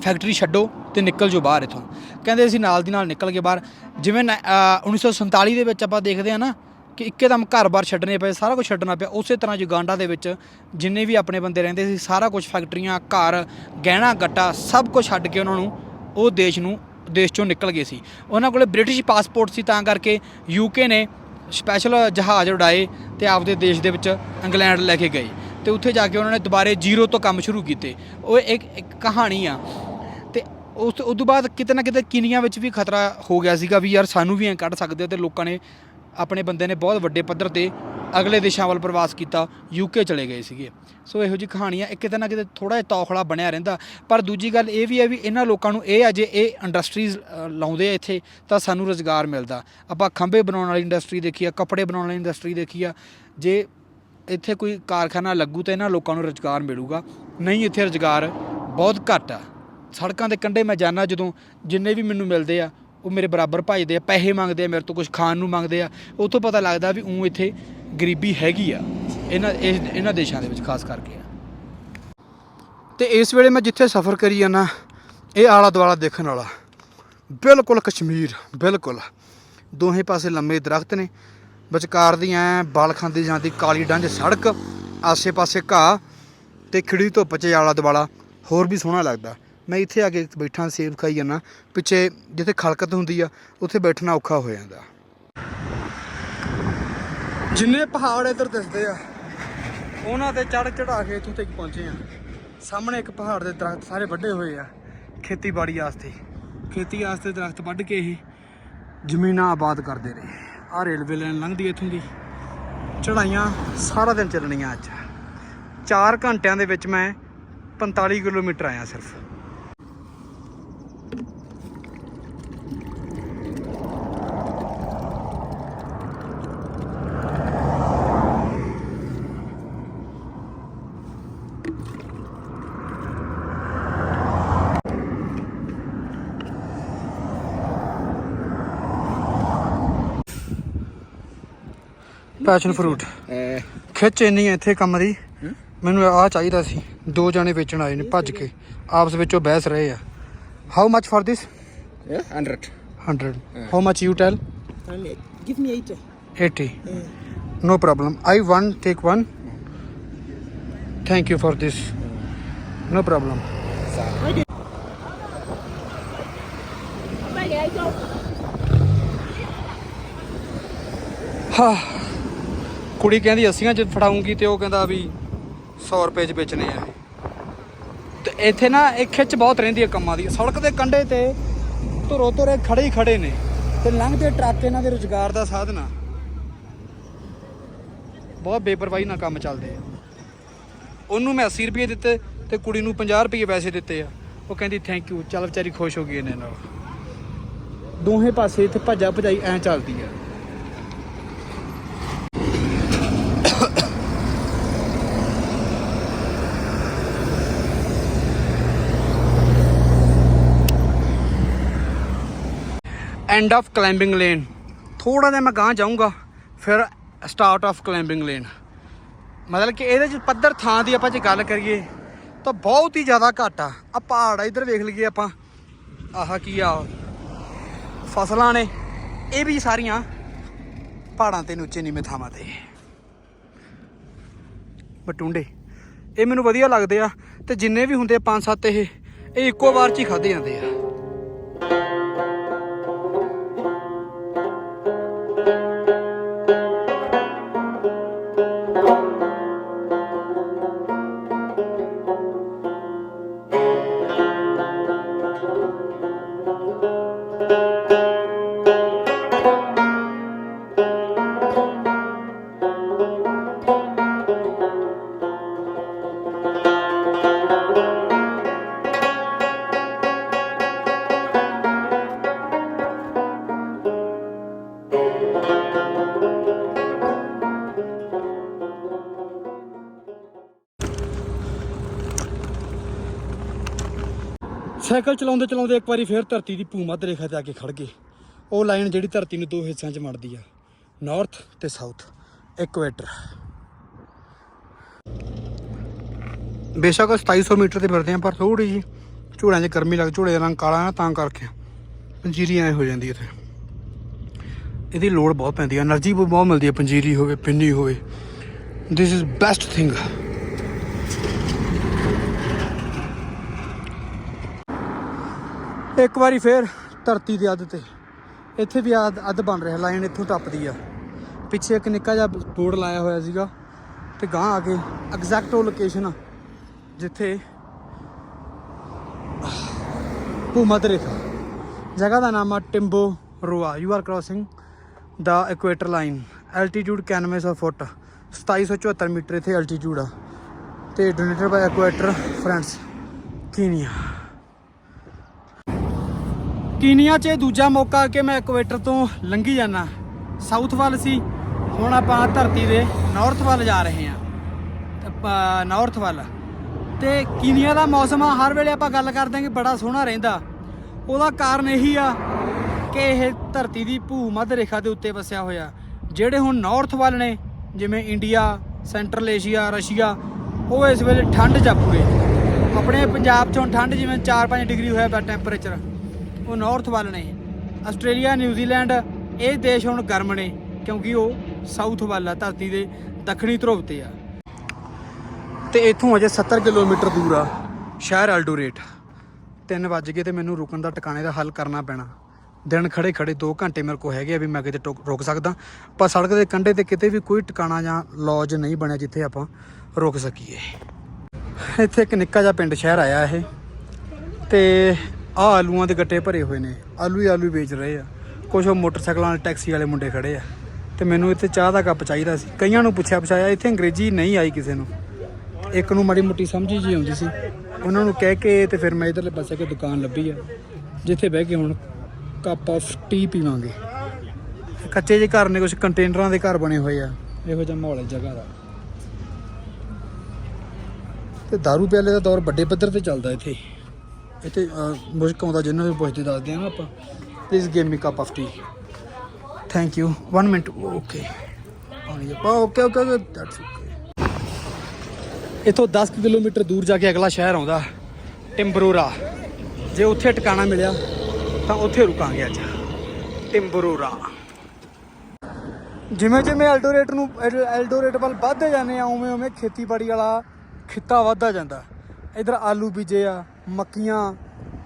ਫੈਕਟਰੀ ਛੱਡੋ ਤੇ ਨਿਕਲ ਜਾਓ ਬਾਹਰ ਇਥੋਂ। ਕਹਿੰਦੇ ਅਸੀਂ ਨਾਲ ਦੀ ਨਾਲ ਨਿਕਲ ਗਏ ਬਾਹਰ। ਜਿਵੇਂ ਨ- ਅ, 1947 ਦੇ ਵਿੱਚ ਆਪਾਂ ਦੇਖਦੇ ਆ ਨਾ ਕਿ ਇੱਕਦਮ ਘਰ-ਬਾਰ ਛੱਡਣੇ ਪਏ, ਸਾਰਾ ਕੁਝ ਛੱਡਣਾ ਪਿਆ। ਉਸੇ ਤਰ੍ਹਾਂ ਯੁਗਾਂਡਾ ਦੇ ਵਿੱਚ ਜਿੰਨੇ ਵੀ ਆਪਣੇ ਬੰਦੇ ਰਹਿੰਦੇ ਸੀ, ਸਾਰਾ ਕੁਝ ਫੈਕਟਰੀਆਂ, ਘਰ, ਗਹਿਣਾ ਗੱਟਾ, ਸਭ ਕੁਝ ਛੱਡ ਕੇ ਉਹਨਾਂ ਨੂੰ ਉਹ ਦੇਸ਼ ਨੂੰ, ਦੇਸ਼ ਚੋਂ ਨਿਕਲ ਗਏ ਸੀ। ਉਹਨਾਂ ਕੋਲੇ ਬ੍ਰਿਟਿਸ਼ ਪਾਸਪੋਰਟ ਸੀ, ਤਾਂ ਕਰਕੇ ਯੂਕੇ ਨੇ ਸਪੈਸ਼ਲ ਜਹਾਜ਼ ਉਡਾਏ ਤੇ ਆਪਦੇ ਦੇਸ਼ ਦੇ ਵਿੱਚ ਇੰਗਲੈਂਡ ਲੈ ਕੇ ਗਏ। ਤੇ ਉੱਥੇ ਜਾ ਕੇ ਉਹਨਾਂ ਨੇ ਦੁਬਾਰੇ ਜ਼ੀਰੋ ਤੋਂ ਕੰਮ ਸ਼ੁਰੂ ਕੀਤੇ। ਉਹ ਇੱਕ ਇੱਕ ਕਹਾਣੀ ਆ। ਤੇ ਉਸ ਉਸ ਤੋਂ ਬਾਅਦ ਕਿਤੇ ਨਾ ਕਿਤੇ ਕੀਨੀਆ ਵਿੱਚ ਵੀ ਖਤਰਾ ਹੋ ਗਿਆ ਸੀਗਾ ਵੀ ਯਾਰ ਸਾਨੂੰ ਵੀ ਐਂ ਕੱਢ ਸਕਦੇ ਆ ਤੇ ਲੋਕਾਂ ਨੇ ਆਪਣੇ ਬੰਦੇ ਨੇ ਬਹੁਤ ਵੱਡੇ ਪੱਧਰ ਤੇ ਅਗਲੇ ਦੇਸ਼ਾਂ ਵੱਲ ਪ੍ਰਵਾਸ ਕੀਤਾ ਯੂਕੇ ਚਲੇ ਗਏ ਸੀਗੇ। ਸੋ ਇਹੋ ਜਿਹੀ ਕਹਾਣੀਆਂ ਇਹ ਕਿਤੇ ਨਾ ਕਿਤੇ ਥੋੜਾ ਜਿਹਾ ਤੌਖਲਾ ਬਣਿਆ ਰਹਿੰਦਾ, ਪਰ ਦੂਜੀ ਗੱਲ ਇਹ ਵੀ ਹੈ ਵੀ ਇਹਨਾਂ ਲੋਕਾਂ ਨੂੰ ਇਹ ਆ ਜੇ ਇਹ ਇੰਡਸਟਰੀਜ਼ ਲਾਉਂਦੇ ਆ ਇੱਥੇ, ਤਾਂ ਸਾਨੂੰ ਰੋਜ਼ਗਾਰ ਮਿਲਦਾ। ਆਪਾਂ ਖੰਭੇ ਬਣਾਉਣ ਵਾਲੀ ਇੰਡਸਟਰੀ ਦੇਖੀ ਆ, ਕੱਪੜੇ ਬਣਾਉਣ ਵਾਲੀ ਇੰਡਸਟਰੀ ਦੇਖੀ ਆ, ਜੇ ਇੱਥੇ ਕੋਈ ਕਾਰਖਾਨਾ ਲੱਗੂ ਤਾਂ ਇਹਨਾਂ ਲੋਕਾਂ ਨੂੰ ਰੁਜ਼ਗਾਰ ਮਿਲੂਗਾ। ਨਹੀਂ, ਇੱਥੇ ਰੁਜ਼ਗਾਰ ਬਹੁਤ ਘੱਟ ਆ। ਸੜਕਾਂ ਦੇ ਕੰਢੇ ਮੈਂ ਜਾਣਾ ਜਦੋਂ ਜਿੰਨੇ ਵੀ ਮੈਨੂੰ ਮਿਲਦੇ ਆ ਉਹ ਮੇਰੇ ਬਰਾਬਰ ਭਜਦੇ ਆ, ਪੈਸੇ ਮੰਗਦੇ ਆ, ਮੇਰੇ ਤੋਂ ਕੁਝ ਖਾਣ ਨੂੰ ਮੰਗਦੇ ਆ। ਉਤੋਂ ਪਤਾ ਲੱਗਦਾ ਵੀ ਉਹ ਇੱਥੇ ਗਰੀਬੀ ਹੈਗੀ ਆ, ਇਹਨਾਂ, ਇਹ- ਇਹਨਾਂ ਦੇਸ਼ਾਂ ਦੇ ਵਿੱਚ ਖਾਸ ਕਰਕੇ। ਤੇ ਇਸ ਵੇਲੇ ਮੈਂ ਜਿੱਥੇ ਸਫ਼ਰ ਕਰੀ ਜਾਂਦਾ ਇਹ ਆਲਾ ਦੁਆਲਾ ਦੇਖਣ ਵਾਲਾ। ਬਿਲਕੁਲ ਕਸ਼ਮੀਰ, ਬਿਲਕੁਲ। ਦੋਹੇ ਪਾਸੇ ਲੰਮੇ ਦਰਖਤ ਨੇ, ਵਿਚਕਾਰ ਦੀ ਐ ਬਲ ਖਾਂਦੀ ਜਾਂਦੀ ਕਾਲੀ ਡੰਜ ਸੜਕ, ਆਸੇ-ਪਾਸੇ ਘਾਹ ਤੇ ਖਿੜੀ ਧੁੱਪ 'ਚ ਆਲਾ ਦੁਆਲਾ ਹੋਰ ਵੀ ਸੋਹਣਾ ਲੱਗਦਾ। ਮੈਂ ਇੱਥੇ ਆ ਕੇ ਬੈਠਾ, ਸੇਬ ਖਾਈ ਜਾਂਦਾ। ਪਿੱਛੇ ਜਿੱਥੇ ਖਲਕਤ ਹੁੰਦੀ ਆ, ਉੱਥੇ ਬੈਠਣਾ ਔਖਾ ਹੋ ਜਾਂਦਾ। ਜਿੰਨੇ ਪਹਾੜ ਇੱਧਰ ਦਿਸਦੇ ਆ, ਉਹਨਾਂ ਤੇ ਚੜ ਚੜਾ ਕੇ ਇੱਥੋਂ ਤੱਕ ਪਹੁੰਚੇ ਆ। ਸਾਹਮਣੇ ਇੱਕ ਪਹਾੜ ਦੇ ਦਰਖਤ ਸਾਰੇ ਵੱਡੇ ਹੋਏ ਆ, ਖੇਤੀਬਾੜੀ ਵਾਸਤੇ। ਖੇਤੀ ਵਾਸਤੇ ਦਰਖਤ ਵੱਢ ਕੇ ਇਹ ਜ਼ਮੀਨਾਂ ਆਬਾਦ ਕਰਦੇ ਰਹੇ। ਆਹ ਰੇਲਵੇ ਲਾਈਨ ਲੰਘਦੀ ਇੱਥੋਂ ਦੀ। ਚੜਾਈਆਂ ਸਾਰਾ ਦਿਨ ਚੱਲਣੀਆਂ ਅੱਜ। 4 ਘੰਟਿਆਂ ਦੇ ਵਿੱਚ ਮੈਂ 45 ਕਿਲੋਮੀਟਰ ਆਇਆ ਸਿਰਫ। ਪੈਸ਼ਨ ਫਰੂਟ ਖਿੱਚ ਇੰਨੀ ਹੈ ਇੱਥੇ ਕੰਮ ਦੀ। ਮੈਨੂੰ ਆਹ ਚਾਹੀਦਾ ਸੀ। ਦੋ ਜਣੇ ਵੇਚਣ ਆਏ ਨੇ ਭੱਜ ਕੇ। ਆਪਸ ਵਿੱਚੋਂ ਬਹਿਸ ਰਹੇ ਆ। How much for this Yeah, 100. 100 how much you tell Give me 80. 80 no problem. I want take one. Thank you for this. No problem. ਹਾਂ ਕੁੜੀ ਕਹਿੰਦੀ 80 ਚ ਫੜਾਉਂਗੀ ਤੇ ਉਹ ਕਹਿੰਦਾ ਵੀ 100 ਰੁਪਏ ਚ ਵੇਚਣੇ ਆ ਤੇ ਇੱਥੇ ਨਾ, ਇਹ ਖਿੱਚ ਬਹੁਤ ਰਹਿੰਦੀ ਹੈ ਕੰਮਾਂ ਦੀ। ਸੜਕ ਦੇ ਕੰਢੇ ਤੇ ਧੁਰੋ ਧੁਰੇ ਖੜੇ ਹੀ ਖੜੇ ਨੇ ਤੇ ਲੰਘਦੇ ਟਰੱਕ ਇਹਨਾਂ ਦੇ ਰੁਜ਼ਗਾਰ ਦਾ ਸਾਧਨ ਆ। ਬਹੁਤ ਬੇਪਰਵਾਹੀ ਨਾਲ ਕੰਮ ਚੱਲਦੇ ਆ। ਉਹਨੂੰ ਮੈਂ 80 ਰੁਪਏ ਦਿੱਤੇ ਤੇ ਕੁੜੀ ਨੂੰ 50 ਰੁਪਏ ਪੈਸੇ ਦਿੱਤੇ ਆ। ਉਹ ਕਹਿੰਦੀ ਥੈਂਕ ਯੂ ਚੱਲ ਵਿਚਾਰੀ ਖੁਸ਼ ਹੋ ਗਈ ਇਹਨੇ ਨਾਲ। ਦੋਹੇ ਪਾਸੇ ਇੱਥੇ ਭੱਜਾ ਭਜਾਈ ਐ ਚੱਲਦੀ ਆ। ਐਂਡ ਆਫ ਕਲਾਈਂਬਿੰਗ ਲੇਨ ਥੋੜਾ ਜਿਹਾ ਮੈਂ ਗਾਂ ਜਾਊਂਗਾ, ਫਿਰ ਸਟਾਰਟ ਆਫ ਕਲਾਈਂਬਿੰਗ ਲੇਨ ਮਤਲਬ ਕਿ ਇਹਦੇ ਚ ਪੱਧਰ ਥਾਂ ਦੀ ਆਪਾਂ ਜੇ ਗੱਲ ਕਰੀਏ, ਤਾਂ ਬਹੁਤ ਹੀ ਜ਼ਿਆਦਾ ਘੱਟ ਆ। ਆ ਪਹਾੜ ਆ, ਇੱਧਰ ਵੇਖ ਲਈਏ ਆਪਾਂ। ਆਹ ਕੀ ਆ ਫਸਲਾਂ ਨੇ, ਇਹ ਵੀ ਸਾਰੀਆਂ ਪਹਾੜਾਂ ਤੇ ਉੱਚੇ ਨੀਵੇਂ ਥਾਵਾਂ ਤੇ। ਬਟੁੰਡੇ, ਇਹ ਮੈਨੂੰ ਵਧੀਆ ਲੱਗਦੇ ਆ, ਤੇ ਜਿੰਨੇ ਵੀ ਹੁੰਦੇ ਆ ਪੰਜ ਸੱਤ ਇਹ ਇਹ ਇੱਕੋ ਵਾਰ ਚ ਹੀ ਖਾਦੇ ਜਾਂਦੇ ਆ। ਸਾਈਕਲ ਚਲਾਉਂਦੇ ਚਲਾਉਂਦੇ ਇੱਕ ਵਾਰੀ ਫੇਰ ਧਰਤੀ ਦੀ ਭੂਮੱਧ ਰੇਖਾ ਤੇ ਆ ਕੇ ਖੜ ਗਏ। ਉਹ ਲਾਈਨ ਜਿਹੜੀ ਧਰਤੀ ਨੂੰ ਦੋ ਹਿੱਸਿਆਂ 'ਚ ਵੰਡਦੀ ਆ ਨਾਰਥ ਤੇ ਸਾਊਥ ਇਕੁਏਟਰ ਬੇਸ਼ੱਕ 2700 ਮੀਟਰ ਤੇ ਫਿਰਦੇ ਆ, ਪਰ ਥੋੜੀ ਜੀ ਝੋਲਿਆਂ 'ਚ ਗਰਮੀ ਲੱਗ ਝੋਲੇ ਦਾ ਰੰਗ ਕਾਲਾ ਨਾ, ਤਾਂ ਕਰਕੇ ਪੰਜੀਰੀ ਐ ਹੋ ਜਾਂਦੀ ਇੱਥੇ। ਇਹਦੀ ਲੋੜ ਬਹੁਤ ਪੈਂਦੀ ਹੈ એનર્ਜੀ ਬਹੁਤ ਮਿਲਦੀ ਹੈ ਪੰਜੀਰੀ ਹੋਵੇ, ਪਿੰਨੀ ਹੋਵੇ। ਥਿਸ ਇਜ਼ ਬੈਸਟ ਥਿੰਗ ਇੱਕ ਵਾਰੀ ਫੇਰ ਧਰਤੀ ਦੇ ਅੱਧ ਤੇ। ਇੱਥੇ ਵੀ ਅੱਧ ਅੱਧ ਬਣ ਰਿਹਾ, ਲਾਈਨ ਇੱਥੋਂ ਟੱਪਦੀ ਆ। ਪਿੱਛੇ ਇੱਕ ਨਿੱਕਾ ਜਿਹਾ ਬੋਰਡ ਲਾਇਆ ਹੋਇਆ ਸੀਗਾ ਤੇ ਗਾਂ ਆ ਕੇ ਐਗਜ਼ੈਕਟ ਉਹ ਲੋਕੇਸ਼ਨ ਜਿੱਥੇ ਭੂਮੱਧ ਰੇਖਾ। ਜਗ੍ਹਾ ਦਾ ਨਾਮ ਆ Timboroa. You are crossing the equator line altitude canvas of feet. 2774 meter ਇੱਥੇ ਐਲਟੀਟਿਊਡ ਆ। ਤੇ donated by equator friends Kenya Kenya 'ਚ ਦੂਜਾ ਮੌਕਾ ਕਿ ਮੈਂ ਇਕੁਏਟਰ ਤੋਂ ਲੰਘੀ ਜਾਣਾ ਸਾਊਥ ਵੱਲ ਸੀ, ਹੁਣ ਆਪਾਂ ਧਰਤੀ ਦੇ ਨਾਰਥ ਵੱਲ ਜਾ ਰਹੇ ਹਾਂ। ਨਾਰਥ ਵੱਲ। ਤੇ ਕੀਨੀਆ ਦਾ ਮੌਸਮ ਆ, ਹਰ ਵੇਲੇ ਆਪਾਂ ਗੱਲ ਕਰਦੇ ਹਾਂ ਕਿ ਬੜਾ ਸੋਹਣਾ ਰਹਿੰਦਾ। ਉਹਦਾ ਕਾਰਨ ਇਹੀ ਆ ਕਿ ਇਹ ਧਰਤੀ ਦੀ ਭੂ ਮੱਧ ਰੇਖਾ ਦੇ ਉੱਤੇ ਵਸਿਆ ਹੋਇਆ। ਜਿਹੜੇ ਹੁਣ ਨਾਰਥ ਵੱਲ ਨੇ, ਜਿਵੇਂ ਇੰਡੀਆ ਸੈਂਟਰਲ ਏਸ਼ੀਆ ਰਸ਼ੀਆ ਉਹ ਇਸ ਵੇਲੇ ਠੰਡ ਜਾਪੂਗੇ ਆਪਣੇ ਪੰਜਾਬ ਚੋਂ ਠੰਡ ਜਿਵੇਂ 4-5 ਡਿਗਰੀ ਹੋਇਆ ਪਿਆ ਟੈਂਪਰੇਚਰ ਉਹ ਨਾਰਥ ਵੱਲ ਨੇ। ਆਸਟ੍ਰੇਲੀਆ ਨਿਊਜ਼ੀਲੈਂਡ ਇਹ ਦੇਸ਼ ਹੁਣ ਗਰਮ ਨੇ, ਕਿਉਂਕਿ ਉਹ ਸਾਊਥ ਵੱਲ ਆ, ਧਰਤੀ ਦੇ ਦੱਖਣੀ ਧਰੁਵ ਤੇ ਆ। ਤੇ ਇੱਥੋਂ ਅਜੇ 70 ਕਿਲੋਮੀਟਰ ਦੂਰ ਆ, ਸ਼ਹਿਰ ਐਲਡੋਰੇਟ 3 ਵੱਜ ਗਏ ਤੇ ਮੈਨੂੰ ਰੁਕਣ ਦਾ ਟਿਕਾਣੇ ਦਾ ਹੱਲ ਕਰਨਾ ਪੈਣਾ। ਦਿਨ ਖੜੇ ਖੜੇ 2 ਘੰਟੇ ਮੇਰੇ ਕੋ ਹੈਗੇ ਆ ਵੀ ਮੈਂ ਕਿਤੇ ਟੁਕ- ਰੁਕ ਸਕਦਾ। ਪਰ ਸੜਕ ਦੇ ਕੰਢੇ ਤੇ ਕਿਤੇ ਵੀ ਕੋਈ ਟਿਕਾਣਾ ਜਾਂ ਲੌਜ ਨਹੀਂ ਬਣਿਆ ਜਿੱਥੇ ਆਪਾਂ ਰੁਕ ਸਕੀਏ। ਇੱਥੇ ਇੱਕ ਨਿੱਕਾ ਜਿਹਾ ਪਿੰਡ ਸ਼ਹਿਰ ਆਇਆ ਇਹ। ਤੇ ਆ ਆਲੂਆਂ ਦੇ ਗੱਟੇ ਭਰੇ ਹੋਏ ਨੇ। ਆਲੂ ਹੀ ਆਲੂ ਵੇਚ ਰਹੇ ਆ। ਕੁਝ ਉਹ ਮੋਟਰਸਾਈਕਲਾਂ ਵਾਲੇ, ਟੈਕਸੀ ਵਾਲੇ ਮੁੰਡੇ ਖੜੇ ਆ। ਤੇ ਮੈਨੂੰ ਇੱਥੇ ਚਾਹ ਦਾ ਕੱਪ ਚਾਹੀਦਾ ਸੀ। ਕਈਆਂ ਨੂੰ ਪੁੱਛਿਆ ਪੁਛਾਇਆ, ਇੱਥੇ ਅੰਗਰੇਜ਼ੀ ਨਹੀਂ ਆਈ ਕਿਸੇ ਨੂੰ। ਇੱਕ ਨੂੰ ਮਾੜੀ ਮੁੱਟੀ ਸਮਝ ਜੀ ਆਉਂਦੀ ਸੀ। ਉਹਨਾਂ ਨੂੰ ਕਹਿ ਕੇ ਤੇ ਫਿਰ ਮੈਂ ਇਧਰਲੇ ਪਾਸੇ ਇੱਕ ਦੁਕਾਨ ਲੱਭੀ ਆ, ਜਿੱਥੇ ਬਹਿ ਕੇ ਹੁਣ ਕੱਪ ਆਫ ਟੀ ਪੀਵਾਂਗੇ। ਕੱਚੇ ਜਿਹੇ ਘਰ ਨੇ ਕੁਝ ਕੰਟੇਨਰਾਂ ਦੇ ਘਰ ਬਣੇ ਹੋਏ ਆ। ਇਹੋ ਜਿਹਾ ਮਾਹੌਲ ਹੈ ਜਗ੍ਹਾ ਦਾ। ਤੇ दारू ਪਿਆਲੇ ਦਾ ਦੌਰ ਵੱਡੇ ਪੱਧਰ ਤੇ ਚੱਲਦਾ ਇੱਥੇ। ਇੱਥੇ ਅਹ, ਮੁਸ਼ਕ ਆਉਂਦਾ ਜਿੰਨਾਂ ਨੂੰ ਪੁੱਛਦੇ ਦੱਸਦੇ ਆ ਨਾ ਆਪਾਂ। Please give me cup of tea thank you 1 minute okay okay okay that's okay ਇਥੋਂ 10 ਕਿਲੋਮੀਟਰ ਦੂਰ ਜਾ ਕੇ ਅਗਲਾ ਸ਼ਹਿਰ ਆਉਂਦਾ ਟਿੰਬਰੋਰਾ। ਜੇ ਉੱਥੇ ਟਿਕਾਣਾ ਮਿਲਿਆ ਤਾਂ ਉੱਥੇ ਰੁਕਾਂਗੇ ਅੱਜ। ਟਿੰਬਰੋਰਾ। ਜਿਵੇਂ ਜਿਵੇਂ ਐਲਡੋਰੇਟ ਨੂੰ ਐਲਡੋਰੇਟ ਵੱਲ ਵੱਧਦੇ ਜਾਂਦੇ ਆ ਉਵੇਂ ਉਵੇਂ ਖੇਤੀਬਾੜੀ ਵਾਲਾ ਖਿੱਤਾ ਵੱਧਦਾ ਜਾਂਦਾ। ਇਧਰ ਆਲੂ ਬੀਜੇ ਆ ਮੱਕੀਆਂ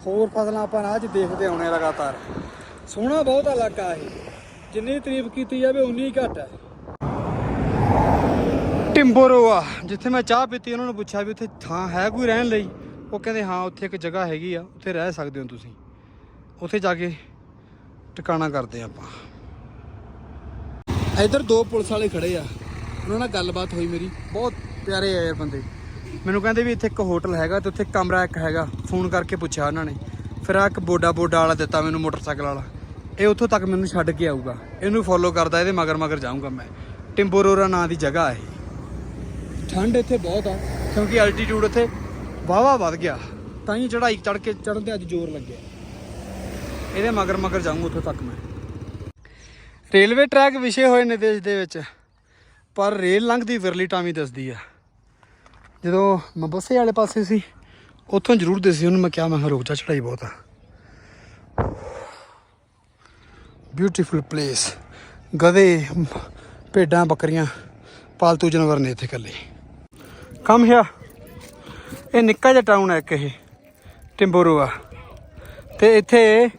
ਹੋਰ ਫਸਲਾਂ ਆਪਾਂ ਰਾਹ 'ਚ ਦੇਖਦੇ ਆਉਣੇ ਲਗਾਤਾਰ। ਸੋਹਣਾ ਬਹੁਤ ਇਲਾਕਾ ਇਹ। ਜਿੰਨੀ ਤਾਰੀਫ ਕੀਤੀ ਜਾਵੇ ਉਨੀ ਘੱਟ ਹੈ ਟਿੰਬੋਰੋਆ ਜਿੱਥੇ ਮੈਂ ਚਾਹ ਪੀਤੀ ਉਹਨਾਂ ਨੂੰ ਪੁੱਛਿਆ ਵੀ ਉੱਥੇ ਥਾਂ ਹੈ ਕੋਈ ਰਹਿਣ ਲਈ? ਉਹ ਕਹਿੰਦੇ ਹਾਂ ਉੱਥੇ ਇੱਕ ਜਗ੍ਹਾ ਹੈਗੀ ਆ ਉੱਥੇ ਰਹਿ ਸਕਦੇ ਹੋ ਤੁਸੀਂ। ਉੱਥੇ ਜਾ ਕੇ ਟਿਕਾਣਾ ਕਰਦੇ ਆਪਾਂ। ਇੱਧਰ ਦੋ ਪੁਲਿਸ ਵਾਲੇ ਖੜੇ ਆ। ਉਹਨਾਂ ਨਾਲ ਗੱਲਬਾਤ ਹੋਈ ਮੇਰੀ। ਬਹੁਤ ਪਿਆਰੇ ਆ ਯਾਰ ਬੰਦੇ। ਮੈਨੂੰ ਕਹਿੰਦੇ ਵੀ ਇੱਥੇ ਇੱਕ ਹੋਟਲ ਹੈਗਾ ਤੇ ਉੱਥੇ ਕਮਰਾ ਇੱਕ ਹੈਗਾ। ਫੋਨ ਕਰਕੇ ਪੁੱਛਿਆ ਉਹਨਾਂ ਨੇ। ਫਿਰ ਆ ਇੱਕ ਬੋਡਾ ਬੋਡਾ ਵਾਲਾ ਦਿੱਤਾ ਮੈਨੂੰ ਮੋਟਰਸਾਈਕਲ ਵਾਲਾ। ਇਹ ਉੱਥੋਂ ਤੱਕ ਮੈਨੂੰ ਛੱਡ ਕੇ ਆਊਗਾ। ਇਹਨੂੰ ਫੋਲੋ ਕਰਦਾ, ਇਹਦੇ ਮਗਰ ਮਗਰ ਜਾਊਂਗਾ ਮੈਂ। ਟਿੰਬੋਰੋਰਾ ਨਾਂ ਦੀ ਜਗ੍ਹਾ ਹੈ ਇਹ। ਠੰਡ ਇੱਥੇ ਬਹੁਤ ਆ, ਕਿਉਂਕਿ ਐਲਟੀਟਿਊਡ ਇੱਥੇ ਵਾਵਾ ਵੱਧ ਗਿਆ। ਤਾਂ ਹੀ ਚੜਾਈ ਚੜ ਕੇ ਚੜਨ ਤੇ ਅੱਜ ਜ਼ੋਰ ਲੱਗਿਆ। ਇਹਦੇ ਮਗਰ ਮਗਰ ਜਾਊਂਗਾ ਉੱਥੋਂ ਤੱਕ ਮੈਂ। ਰੇਲਵੇ ਟਰੈਕ ਵਿਛੇ ਹੋਏ ਨੇ ਦੇਸ਼ ਦੇ ਵਿੱਚ। ਪਰ ਰੇਲ ਲੰਘਦੀ ਵਿਰਲੀ ਟਾਮੀ ਦੱਸਦੀ ਆ। ਜਦੋਂ ਮੈਂ ਬੱਸੇ ਵਾਲੇ ਪਾਸੇ ਸੀ, ਉੱਥੋਂ ਜ਼ਰੂਰ ਦਿਸੀ ਉਹਨੂੰ ਮੈਂ ਕਿਹਾ ਮੈਂ ਕਿਹਾ ਰੁਕ ਜਾ ਚੜਾਈ ਬਹੁਤ ਆ। ਬਿਊਟੀਫੁਲ ਪਲੇਸ ਗਧੇ, ਭੇਡਾਂ, ਬੱਕਰੀਆਂ, ਪਾਲਤੂ ਜਾਨਵਰ ਨੇ ਇੱਥੇ ਇਕੱਲੇ। ਕੰਮ ਹਿਆ ਇਹ ਨਿੱਕਾ ਜਿਹਾ ਟਾਊਨ ਹੈ ਇੱਕ ਇਹ, ਟਿੰਬੋਰੋਆ। ਤੇ ਇੱਥੇ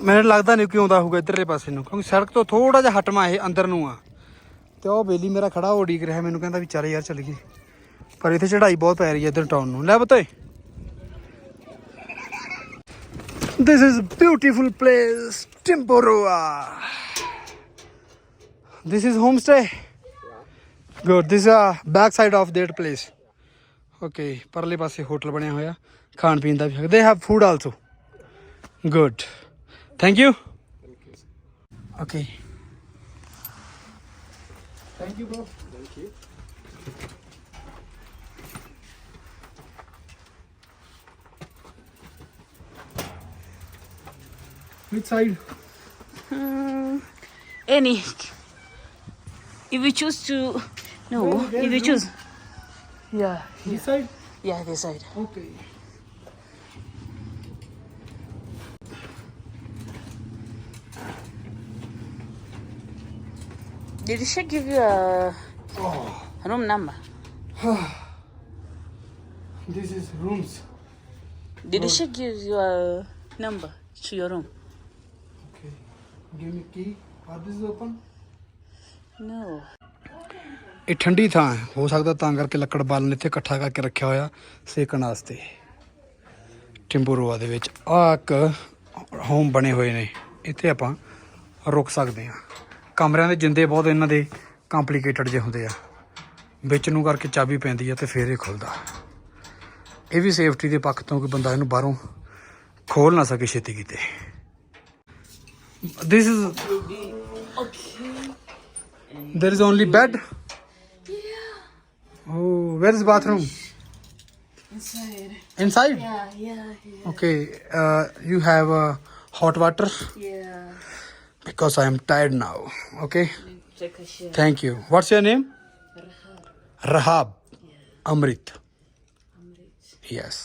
ਮੈਨੂੰ ਲੱਗਦਾ ਨਹੀਂ ਕਿ ਆਉਂਦਾ ਹੋਊਗਾ ਇੱਧਰਲੇ ਪਾਸੇ ਨੂੰ, ਕਿਉਂਕਿ ਸੜਕ ਤੋਂ ਥੋੜਾ ਜਿਹਾ ਹਟਮਾ ਇਹ ਅੰਦਰ ਨੂੰ ਆ। ਤੇ ਉਹ ਬੇਲੀ ਮੇਰਾ ਖੜਾ, ਉਹ ਉਡੀਕ ਰਿਹਾ, ਮੈਨੂੰ ਕਹਿੰਦਾ ਵੀ ਚੱਲ ਯਾਰ ਚੱਲੀਏ ਪਰ ਇੱਥੇ ਚੜ੍ਹਾਈ ਬਹੁਤ ਪੈ ਰਹੀ ਹੈ ਇੱਧਰ ਟਾਊਨ ਨੂੰ ਲੈ ਬਤੋਏ This is beautiful place, Timboroa. This is homestay. Good. This is a back side of that place. Okay. ਪਰਲੇ ਪਾਸੇ ਹੋਟਲ ਬਣਿਆ ਹੋਇਆ ਖਾਣ ਪੀਣ ਦਾ ਵੀ ਦੇ have food also good thank you okay thank you bro Which side? Hmm. Any. If you choose to, no. Where if you choose, yeah, This side? yeah, this side. Okay. Did she give you a oh. room number? [sighs] This is rooms. Did she give you a number to your room? Okay. Give me key. Are this open? No. ਇਹ ਠੰਡੀ ਥਾਂ ਹੈ ਹੋ ਸਕਦਾ ਤਾਂ ਕਰਕੇ ਲੱਕੜ ਬਾਲਣ ਇੱਥੇ ਇਕੱਠਾ ਕਰਕੇ ਰੱਖਿਆ ਹੋਇਆ ਸੇਕਣ ਵਾਸਤੇ ਟਿੰਬੂਰੋਆ ਦੇ ਵਿੱਚ ਆਹ ਇੱਕ ਹੋਮ ਬਣੇ ਹੋਏ ਨੇ ਇੱਥੇ ਆਪਾਂ ਰੁਕ ਸਕਦੇ ਹਾਂ ਕਮਰਿਆਂ ਦੇ ਜਿੰਦੇ ਬਹੁਤ ਇਹਨਾਂ ਦੇ ਕੰਪਲਿਕੇਟਡ ਜਿਹੇ ਹੁੰਦੇ ਆ ਵਿੱਚ ਨੂੰ ਕਰਕੇ ਚਾਬੀ ਪੈਂਦੀ ਆ ਤੇ ਫੇਰ ਇਹ ਖੁੱਲਦਾ ਇਹ ਵੀ ਸੇਫਟੀ ਦੇ ਪੱਖ ਤੋਂ ਕਿ ਬੰਦਾ ਇਹਨੂੰ ਬਾਹਰੋਂ ਖੋਲ ਨਾ ਸਕੇ ਛੇਤੀ ਕੀਤੇ This is there is only bed Oh, where is bathroom? Inside. Inside? Yeah, yeah, yeah. Okay. Uh, you have uh, hot water Yeah. because I am tired now. Okay. Take a shower. Thank you. What's your name? Rahab. Amrit. Yes.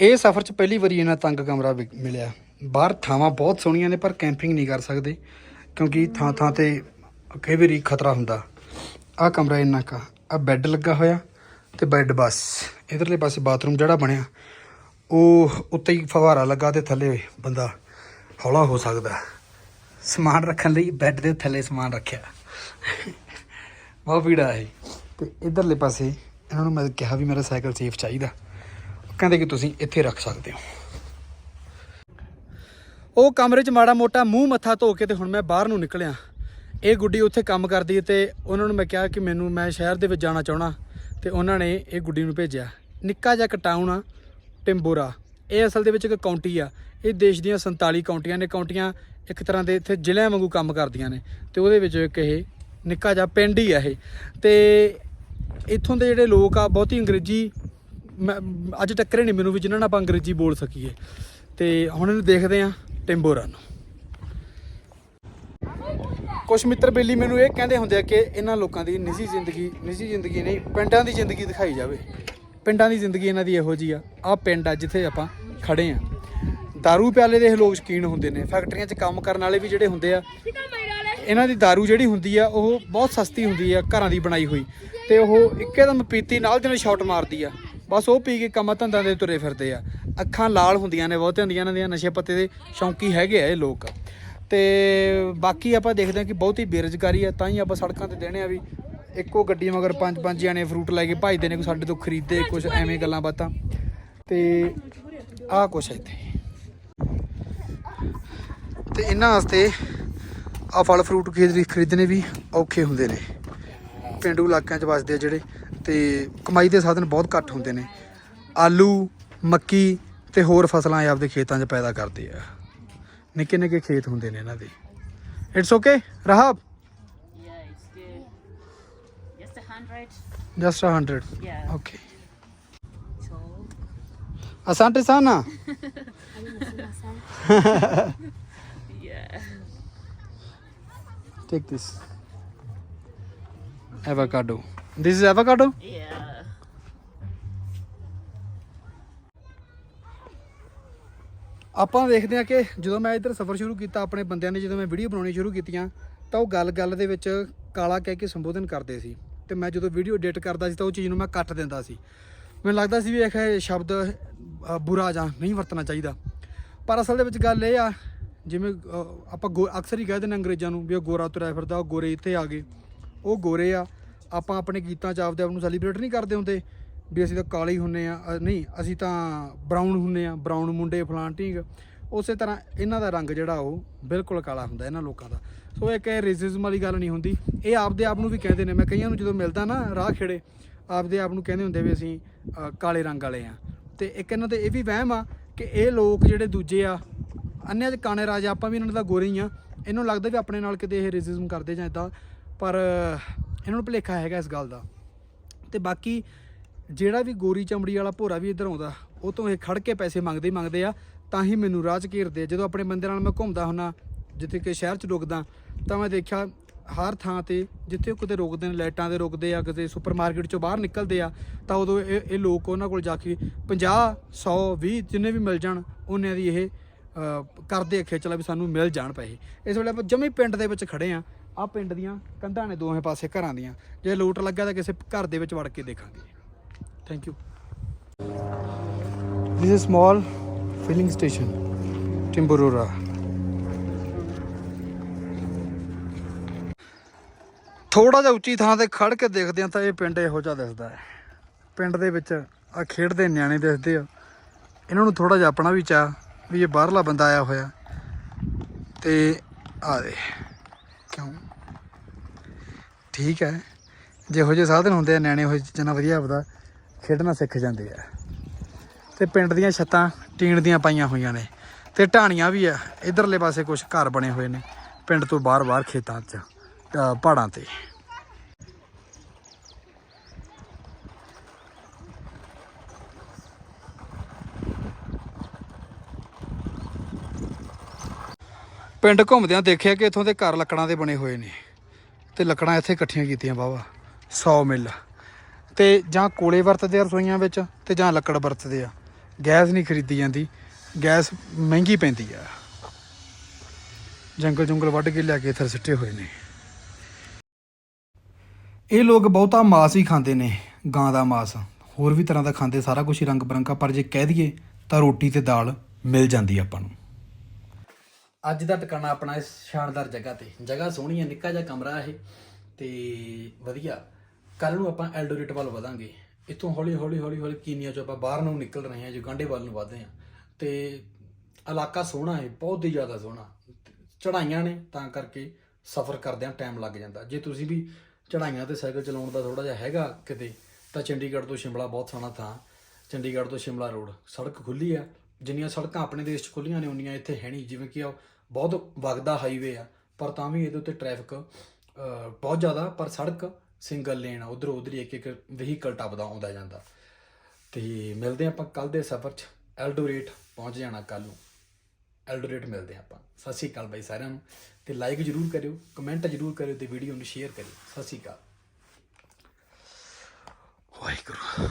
ਇਹ ਸਫ਼ਰ 'ਚ ਪਹਿਲੀ ਵਾਰੀ ਇਹਨਾਂ ਤੰਗ ਕਮਰਾ ਵੀ ਮਿਲਿਆ ਬਾਹਰ ਥਾਵਾਂ ਬਹੁਤ ਸੋਹਣੀਆਂ ਨੇ, ਪਰ ਕੈਂਪਿੰਗ ਨਹੀਂ ਕਰ ਸਕਦੇ, ਕਿਉਂਕਿ ਥਾਂ ਥਾਂ ਤੇ ਕਈ ਵਾਰੀ ਖਤਰਾ ਹੁੰਦਾ। ਆਹ ਕਮਰਾ ਇੰਨਾ ਕਾ ਆ ਬੈੱਡ ਲੱਗਾ ਹੋਇਆ ਤੇ ਬੈੱਡ ਬਸ। ਇਧਰਲੇ ਪਾਸੇ ਬਾਥਰੂਮ ਜਿਹੜਾ ਬਣਿਆ, ਉਹ ਉੱਤੇ ਹੀ ਫਵਾਰਾ ਲੱਗਾ ਤੇ ਥੱਲੇ ਬੰਦਾ ਹੌਲਾ ਹੋ ਸਕਦਾ। ਸਮਾਨ ਰੱਖਣ ਲਈ ਬੈੱਡ ਦੇ ਥੱਲੇ ਸਮਾਨ ਰੱਖਿਆ। ਬਹੁਤ ਭੀੜਾ ਹੈ ਤੇ ਇਧਰਲੇ ਪਾਸੇ ਇਹਨਾਂ ਨੂੰ ਮੈਂ ਕਿਹਾ ਵੀ ਮੇਰਾ ਸਾਈਕਲ ਸੇਫ ਚਾਹੀਦਾ। ਕਹਿੰਦੇ ਕਿ ਤੁਸੀਂ ਇੱਥੇ ਰੱਖ ਸਕਦੇ ਹੋ। ਉਹ ਕਮਰੇ 'ਚ ਮਾੜਾ ਮੋਟਾ ਮੂੰਹ ਮੱਥਾ ਧੋ ਕੇ ਤੇ ਹੁਣ ਮੈਂ ਬਾਹਰ ਨੂੰ ਨਿਕਲਿਆ। ਇਹ ਗੁੱਡੀ ਉੱਥੇ ਕੰਮ ਕਰਦੀ ਹੈ ਤੇ ਉਹਨਾਂ ਨੂੰ ਮੈਂ ਕਿਹਾ ਕਿ ਮੈਨੂੰ ਮੈਂ ਸ਼ਹਿਰ ਦੇ ਵਿੱਚ ਜਾਣਾ ਚਾਹਣਾ ਤੇ ਉਹਨਾਂ ਨੇ ਇਹ ਗੁੱਡੀ ਨੂੰ ਭੇਜਿਆ। ਨਿੱਕਾ ਜਿਹਾ ਇੱਕ ਟਾਊਨ ਆ, ਟਿੰਬੋਰਾ। ਇਹ ਅਸਲ ਦੇ ਵਿੱਚ ਇੱਕ ਕਾਉਂਟੀ ਆ। ਇਹ ਦੇਸ਼ ਦੀਆਂ 47 ਕਾਉਂਟੀਆਂ ਨੇ। ਕਾਉਂਟੀਆਂ ਇੱਕ ਤਰ੍ਹਾਂ ਦੇ ਇੱਥੇ ਜ਼ਿਲ੍ਹਿਆਂ ਵਾਂਗੂ ਕੰਮ ਕਰਦੀਆਂ ਨੇ ਤੇ ਉਹਦੇ ਵਿੱਚ ਇੱਕ ਇਹ ਨਿੱਕਾ ਜਿਹਾ ਪਿੰਡ ਹੀ ਆ ਇਹ। ਤੇ ਇੱਥੋਂ ਦੇ ਜਿਹੜੇ ਲੋਕ ਆ, ਬਹੁਤੀ ਅੰਗਰੇਜ਼ੀ ਮੈਂ- ਅੱਜ ਟੱਕਰੇ ਨਹੀਂ ਮੈਨੂੰ ਵੀ ਜਿਨ੍ਹਾਂ ਨਾਲ ਆਪਾਂ ਅੰਗਰੇਜ਼ੀ ਬੋਲ ਸਕੀਏ। ਤੇ ਹੁਣ ਇਹਨੂੰ ਦੇਖਦੇ ਆ ਟਿੰਬੋਰਾ ਨੂੰ ਕੁਝ ਮਿੱਤਰ ਬੇਲੀ ਮੈਨੂੰ ਇਹ ਕਹਿੰਦੇ ਹੁੰਦੇ ਆ ਕਿ ਇਹਨਾਂ ਲੋਕਾਂ ਦੀ ਨਿੱਜੀ ਜ਼ਿੰਦਗੀ ਨਿੱਜੀ ਜ਼ਿੰਦਗੀ ਨਹੀਂ ਪਿੰਡਾਂ ਦੀ ਜ਼ਿੰਦਗੀ ਦਿਖਾਈ ਜਾਵੇ ਪਿੰਡਾਂ ਦੀ ਜ਼ਿੰਦਗੀ ਇਹਨਾਂ ਦੀ ਇਹੋ ਜੀ ਆ ਆਹ ਪਿੰਡ ਆ ਜਿੱਥੇ ਆਪਾਂ ਖੜੇ ਆ दारू ਪਿਆਲੇ ਦੇ ਇਹ ਲੋਕ ਸ਼ਕੀਨ ਹੁੰਦੇ ਨੇ ਫੈਕਟਰੀਆਂ 'ਚ ਕੰਮ ਕਰਨ ਵਾਲੇ ਵੀ ਜਿਹੜੇ ਹੁੰਦੇ ਆ ਇਹਨਾਂ ਦੀ दारू ਜਿਹੜੀ ਹੁੰਦੀ ਆ ਉਹ ਬਹੁਤ ਸਸਤੀ ਹੁੰਦੀ ਆ ਘਰਾਂ ਦੀ ਬਣਾਈ ਹੋਈ ਤੇ ਉਹ ਇੱਕਦਮ ਪੀਤੀ ਨਾਲ ਦੇ ਨਾਲ ਸ਼ਾਟ ਮਾਰਦੀ ਆ ਬਸ ਉਹ ਪੀ ਕੇ ਕੰਮਾਂ ਧੰਦਾਂ ਦੇ ਤੁਰੇ ਫਿਰਦੇ ਆ। ਅੱਖਾਂ ਲਾਲ ਹੁੰਦੀਆਂ ਨੇ ਬਹੁਤਿਆਂ ਦੀਆਂ, ਇਹਨਾਂ ਦੀਆਂ ਨਸ਼ੇ ਪੱਤੇ ਦੇ ਸ਼ੌਂਕੀ ਹੈਗੇ ਆ ਇਹ ਲੋਕ। ਤੇ ਬਾਕੀ ਆਪਾਂ ਦੇਖਦੇ ਹਾਂ ਕਿ ਬਹੁਤੀ ਬੇਰੁਜ਼ਗਾਰੀ ਆ, ਤਾਂ ਹੀ ਆਪਾਂ ਸੜਕਾਂ ਤੇ ਦੇਣੇ ਆ ਵੀ ਇੱਕੋ ਗੱਡੀ ਮਗਰ ਪੰਜ ਪੰਜ ਜਣੇ ਫਰੂਟ ਲੈ ਕੇ ਭਜਦੇ ਨੇ, ਕੋਈ ਸਾਡੇ ਤੋਂ ਖਰੀਦੇ ਕੁਝ ਐਵੇਂ ਗੱਲਾਂ ਬਾਤਾਂ। ਤੇ ਆਹ ਕੁਛ ਇੱਥੇ। ਤੇ ਇਹਨਾਂ ਵਾਸਤੇ ਆ ਫਲ ਫਰੂਟ ਖਰੀਦ ਖਰੀਦਣੇ ਵੀ ਔਖੇ ਹੁੰਦੇ ਨੇ। ਪਿੰਡੂ ਇਲਾਕਿਆਂ 'ਚ ਵੱਸਦੇ ਆ ਜਿਹੜੇ। ਤੇ ਕਮਾਈ ਦੇ ਸਾਧਨ ਬਹੁਤ ਘੱਟ ਹੁੰਦੇ ਨੇ। ਆਲੂ ਮੱਕੀ ਤੇ ਹੋਰ ਫਸਲਾਂ ਇਹ ਆਪਦੇ ਖੇਤਾਂ 'ਚ ਪੈਦਾ ਕਰਦੇ ਆ। ਨਿੱਕੇ ਨਿੱਕੇ ਖੇਤ ਹੁੰਦੇ ਨੇ ਇਹਨਾਂ ਦੇ। It's okay ਰਾਹਬ. Just 100 Yeah. Okay ਅਸਾਂਟੇ ਸਾਨਾ. Take this avocado. This is avocado? Yeah. ਆਪਾਂ ਦੇਖਦੇ ਹਾਂ ਕਿ ਜਦੋਂ ਮੈਂ ਇੱਧਰ ਸਫ਼ਰ ਸ਼ੁਰੂ ਕੀਤਾ ਆਪਣੇ ਬੰਦਿਆਂ ਨੇ ਜਦੋਂ ਮੈਂ ਵੀਡੀਓ ਬਣਾਉਣੀ ਸ਼ੁਰੂ ਕੀਤੀਆਂ, ਤਾਂ ਉਹ ਗੱਲ-ਗੱਲ ਦੇ ਵਿੱਚ ਕਾਲਾ ਕਹਿ ਕੇ ਸੰਬੋਧਨ ਕਰਦੇ ਸੀ। ਤੇ ਮੈਂ ਜਦੋਂ ਵੀਡੀਓ ਐਡਿਟ ਕਰਦਾ ਸੀ ਤਾਂ ਉਹ ਚੀਜ਼ ਨੂੰ ਮੈਂ ਕੱਟ ਦਿੰਦਾ ਸੀ। ਮੈਨੂੰ ਲੱਗਦਾ ਸੀ ਵੀ ਇਹ ਸ਼ਬਦ ਬੁਰਾ ਜਾਂ ਨਹੀਂ ਵਰਤਣਾ ਚਾਹੀਦਾ। ਪਰ ਅਸਲ ਦੇ ਵਿੱਚ ਗੱਲ ਇਹ ਆ, ਜਿਵੇਂ ਆਪਾਂ ਗੋ- ਅਕਸਰ ਹੀ ਕਹਿੰਦੇ ਨੇ ਅੰਗਰੇਜ਼ਾਂ ਨੂੰ ਵੀ ਉਹ ਗੋਰਾ ਤੁਰਿਆ ਫਿਰਦਾ, ਉਹ ਗੋਰੇ ਇੱਥੇ ਆ ਗਏ, ਉਹ ਗੋਰੇ ਆ। ਆਪਾਂ ਆਪਣੇ ਗੀਤਾਂ 'ਚ ਆਪਦੇ ਆਪ ਨੂੰ ਸੈਲੀਬ੍ਰੇਟ ਨਹੀਂ ਕਰਦੇ ਹੁੰਦੇ ਵੀ ਅਸੀਂ ਤਾਂ ਕਾਲੇ ਹੀ ਹੁੰਨੇ ਆ ਨਹੀਂ, ਅਸੀਂ ਤਾਂ ਬਰਾਊਨ ਹੁੰਨੇ ਆ ਬਰਾਊਨ ਮੁੰਡੇ ਫਲਾਂਟਿੰਗ ਉਸੇ ਤਰ੍ਹਾਂ ਇਹਨਾਂ ਦਾ ਰੰਗ ਜਿਹੜਾ ਉਹ ਬਿਲਕੁਲ ਕਾਲਾ ਹੁੰਦਾ ਇਹਨਾਂ ਲੋਕਾਂ ਦਾ। ਸੋ ਇੱਕ ਇਹ ਰੇਸਿਜ਼ਮ ਵਾਲੀ ਗੱਲ ਨਹੀਂ ਹੁੰਦੀ। ਇਹ ਆਪਦੇ ਆਪ ਨੂੰ ਵੀ ਕਹਿੰਦੇ ਨੇ, ਮੈਂ ਕਈਆਂ ਨੂੰ ਜਦੋਂ ਮਿਲਦਾ ਨਾ ਰਾਹ ਖੇੜੇ, ਆਪਦੇ ਆਪ ਨੂੰ ਕਹਿੰਦੇ ਹੁੰਦੇ ਵੀ ਅਸੀਂ ਕਾਲੇ ਰੰਗ ਵਾਲੇ ਆ। ਤੇ ਇੱਕ ਇਹਨਾਂ ਦੇ ਇਹ ਵੀ ਵਹਿਮ ਆ ਕਿ ਇਹ ਲੋਕ ਜਿਹੜੇ ਦੂਜੇ ਆ ਅੰਨਿਆਂ 'ਚ ਕਾਣੇ ਰਾਜ, ਆਪਾਂ ਵੀ ਇਹਨਾਂ ਦਾ ਗੋਰੇ ਹੀ ਆ। ਇਹਨਾਂ ਲੱਗਦਾ ਵੀ ਆਪਣੇ ਨਾਲ ਕਿਤੇ ਇਹ ਰੇਸਿਜ਼ਮ ਕਰਦੇ ਜਾਂ ਇਦਾਂ ਪਰ ਇਹਨਾਂ ਨੂੰ ਭੁਲੇਖਾ ਹੈਗਾ ਇਸ ਗੱਲ ਦਾ। ਤੇ ਬਾਕੀ ਜਿਹੜਾ ਵੀ ਗੋਰੀ ਚਮੜੀ ਵਾਲਾ ਭੋਰਾ ਵੀ ਇੱਧਰ ਆਉਂਦਾ, ਉਹ ਤੋਂ ਇਹ ਖੜ ਕੇ ਪੈਸੇ ਮੰਗਦੇ ਹੀ ਮੰਗਦੇ ਆ, ਤਾਂ ਹੀ ਮੈਨੂੰ ਰਾਹ 'ਚ ਘੇਰਦੇ ਆ। ਜਦੋਂ ਆਪਣੇ ਬੰਦੇ ਨਾਲ ਮੈਂ ਘੁੰਮਦਾ ਹੁੰਨਾ, ਜਿੱਥੇ ਕਿ ਸ਼ਹਿਰ 'ਚ ਰੁਕਦਾ, ਤਾਂ ਮੈਂ ਦੇਖਿਆ ਹਰ ਥਾਂ ਤੇ ਜਿੱਥੇ ਕਿਤੇ ਰੁਕਦੇ ਨੇ, ਲਾਈਟਾਂ ਦੇ ਰੁਕਦੇ ਆ, ਕਿਤੇ ਸੁਪਰਮਾਰਕਟ 'ਚੋਂ ਬਾਹਰ ਨਿਕਲਦੇ ਆ, ਤਾਂ ਉਦੋਂ ਇਹ ਇਹ ਲੋਕ ਉਹਨਾਂ ਕੋਲ ਜਾ ਕੇ 50 100 20 ਜਿੰਨੇ ਵੀ ਮਿਲ ਜਾਣ ਉਹਨਾਂ ਦੀ ਇਹ ਕਰਦੇ ਆ ਖੇਚਲਾ ਵੀ ਸਾਨੂੰ ਮਿਲ ਜਾਣ ਪੈਸੇ। ਇਸ ਵੇਲੇ ਆਪਾਂ ਜਮੀ ਪਿੰਡ ਦੇ ਵਿੱਚ ਖੜੇ ਆ ਆ ਪਿੰਡ ਦੀਆਂ ਕੰਧਾਂ ਨੇ ਦੋਵੇਂ ਪਾਸੇ ਘਰਾਂ ਦੀਆਂ। ਜੇ ਲੋਟ ਲੱਗਾ ਤਾਂ ਕਿਸੇ ਘਰ ਦੇ ਵਿੱਚ ਵੜ ਕੇ ਦੇਖਾਂਗੇ। You. This is a small filling station, Timburura. ਥੋੜਾ ਜਿਹਾ ਉੱਚੀ ਥਾਂ ਤੇ ਖੜ ਕੇ ਦੇਖਦੇ ਆ ਤਾਂ ਇਹ ਪਿੰਡ ਇਹੋ ਜਿਹਾ ਦਿਸਦਾ ਹੈ। ਪਿੰਡ ਦੇ ਵਿੱਚ ਆ ਖੇਡਦੇ ਨਿਆਣੇ ਦਿਸਦੇ ਆ। ਇਹਨਾਂ ਨੂੰ ਥੋੜਾ ਜਿਹਾ ਆਪਣਾ ਵੀ ਚਾਹ ਵੀ ਇਹ ਬਾਹਰਲਾ ਬੰਦਾ ਆਇਆ ਹੋਇਆ। ਤੇ ਆ ਦੇ। ਕਿਉਂ? ਠੀਕ ਹੈ। ਜਿਹੋ ਜਿਹੇ ਸਾਧਨ ਹੁੰਦੇ ਆ, ਨਿਆਣੇ ਹੋਏ ਚੀਜ਼ਾਂ ਨਾਲ ਵਧੀਆ ਆਪਦਾ ਖੇਡਣਾ ਸਿੱਖ ਜਾਂਦੇ ਆ। ਤੇ ਪਿੰਡ ਦੀਆਂ ਛੱਤਾਂ ਟੀਣ ਦੀਆਂ ਪਾਈਆਂ ਹੋਈਆਂ ਨੇ। ਤੇ ਢਾਣੀਆਂ ਵੀ ਆ। ਇਧਰਲੇ ਪਾਸੇ ਕੁਝ ਘਰ ਬਣੇ ਹੋਏ ਨੇ, ਪਿੰਡ ਤੋਂ ਬਾਹਰ-ਬਾਹਰ ਖੇਤਾਂ 'ਚ ਪਹਾੜਾਂ ਤੇ। ਪਿੰਡ ਘੁੰਮਦਿਆਂ ਦੇਖਿਆ ਕਿ ਇੱਥੋਂ ਦੇ ਘਰ ਲੱਕੜਾਂ ਦੇ ਬਣੇ ਹੋਏ ਨੇ ਤੇ ਲੱਕੜਾਂ ਇੱਥੇ ਇਕੱਠੀਆਂ ਕੀਤੀਆਂ ਵਾਹਵਾ 100 ਮਿਲ। ਤੇ ਜਾਂ ਕੋਲੇ ਵਰਤਦੇ ਆ ਰਸੋਈਆਂ ਵਿੱਚ ਤੇ ਜਾਂ ਲੱਕੜ ਵਰਤਦੇ ਆ। ਗੈਸ ਨਹੀਂ ਖਰੀਦੀ ਜਾਂਦੀ, ਗੈਸ ਮਹਿੰਗੀ ਪੈਂਦੀ ਆ। ਜੰਗਲ ਜੰਗਲ ਵੱਢ ਕੇ ਲਿਆ ਕੇ ਇੱਥੇ ਸਿੱਟੇ ਹੋਏ ਨੇ। ਇਹ ਲੋਕ ਬਹੁਤਾ ਮਾਸ ਹੀ ਖਾਂਦੇ ਨੇ, ਗਾਂ ਦਾ ਮਾਸ। ਹੋਰ ਵੀ ਤਰ੍ਹਾਂ ਦਾ ਖਾਂਦੇ, ਸਾਰਾ ਕੁਝ ਹੀ ਰੰਗ ਬਰੰਗਾ, ਪਰ ਜੇ ਕਹਿ ਦਈਏ ਤਾਂ ਰੋਟੀ ਤੇ ਦਾਲ ਮਿਲ ਜਾਂਦੀ ਆਪਾਂ ਨੂੰ। ਅੱਜ ਦਾ ਟਿਕਾਣਾ ਆਪਣਾ ਇਸ ਸ਼ਾਨਦਾਰ ਜਗ੍ਹਾ ਤੇ। ਜਗ੍ਹਾ ਸੋਹਣੀ ਹੈ, ਨਿੱਕਾ ਜਿਹਾ ਕਮਰਾ ਇਹ, ਤੇ ਵਧੀਆ। ਕੱਲ ਨੂੰ ਆਪਾਂ ਐਲਡੋਰੇਟ ਵੱਲ ਵਧਾਂਗੇ। ਇੱਥੋਂ ਹੌਲੀ ਹੌਲੀ ਹੌਲੀ ਹੌਲੀ ਕੀਨੀਆ ਚੋਂ ਆਪਾਂ ਬਾਹਰ ਨੂੰ ਨਿਕਲ ਰਹੇ ਹਾਂ ਜੁਗਾਂਡੇ ਵੱਲ ਨੂੰ ਵਧਦੇ ਹਾਂ। ਤੇ ਇਲਾਕਾ ਸੋਹਣਾ ਹੈ, ਬਹੁਤ ਹੀ ਜ਼ਿਆਦਾ ਸੋਹਣਾ। ਚੜਾਈਆਂ ਨੇ, ਤਾਂ ਕਰਕੇ ਸਫ਼ਰ ਕਰਦਿਆਂ ਟਾਈਮ ਲੱਗ ਜਾਂਦਾ। ਜੇ ਤੁਸੀਂ ਵੀ ਚੜਾਈਆਂ ਤੇ ਸਾਈਕਲ ਚਲਾਉਣ ਦਾ ਥੋੜਾ ਜਿਹਾ ਹੈਗਾ ਕਿਤੇ, ਤਾਂ ਚੰਡੀਗੜ੍ਹ ਤੋਂ ਸ਼ਿਮਲਾ ਬਹੁਤ ਸੋਹਣਾ ਥਾਂ। ਚੰਡੀਗੜ੍ਹ ਤੋਂ ਸ਼ਿਮਲਾ ਰੋਡ। ਸੜਕ ਖੁੱਲੀ ਆ। ਜਿੰਨੀਆਂ ਸੜਕਾਂ ਆਪਣੇ ਦੇਸ਼ 'ਚ ਖੁੱਲੀਆਂ ਨੇ, ਉਨੀਆਂ ਇੱਥੇ ਹੈ ਨਹੀਂ। ਜਿਵੇਂ ਕਿ ਆ, ਬਹੁਤ ਵਗਦਾ ਹਾਈਵੇ ਆ, ਪਰ ਤਾਂ ਵੀ ਇਹਦੇ ਉੱਤੇ ਟ੍ਰੈਫਿਕ ਬਹੁਤ ਜ਼ਿਆਦਾ, ਪਰ ਸੜਕ ਸਿੰਗਲ ਲੇਨ ਆ, ਉਧਰ ਉਧਰ ਇੱਕ ਇੱਕ ਵਹੀਕਲ ਟੱਪਦਾ, ਆਉਂਦਾ ਜਾਂਦਾ। ਤੇ ਮਿਲਦੇ ਆਪਾਂ ਕੱਲ ਦੇ ਸਫ਼ਰ 'ਚ। ਐਲਡੋਰੇਟ ਪਹੁੰਚ ਜਾਣਾ ਕੱਲ ਨੂੰ। ਐਲਡੋਰੇਟ ਮਿਲਦੇ ਹਾਂ ਆਪਾਂ। ਸਤਿ ਸ਼੍ਰੀ ਅਕਾਲ ਬਾਈ ਸਾਰਿਆਂ ਨੂੰ। ਤੇ ਲਾਈਕ ਜਰੂਰ ਕਰਿਓ ਕਮੈਂਟ ਜਰੂਰ ਕਰਿਓ ਤੇ ਵੀਡੀਓ ਨੂੰ ਸ਼ੇਅਰ ਕਰਿਓ। ਸਤਿ ਸ਼੍ਰੀ ਅਕਾਲ। ਵਾਹਿਗੁਰੂ।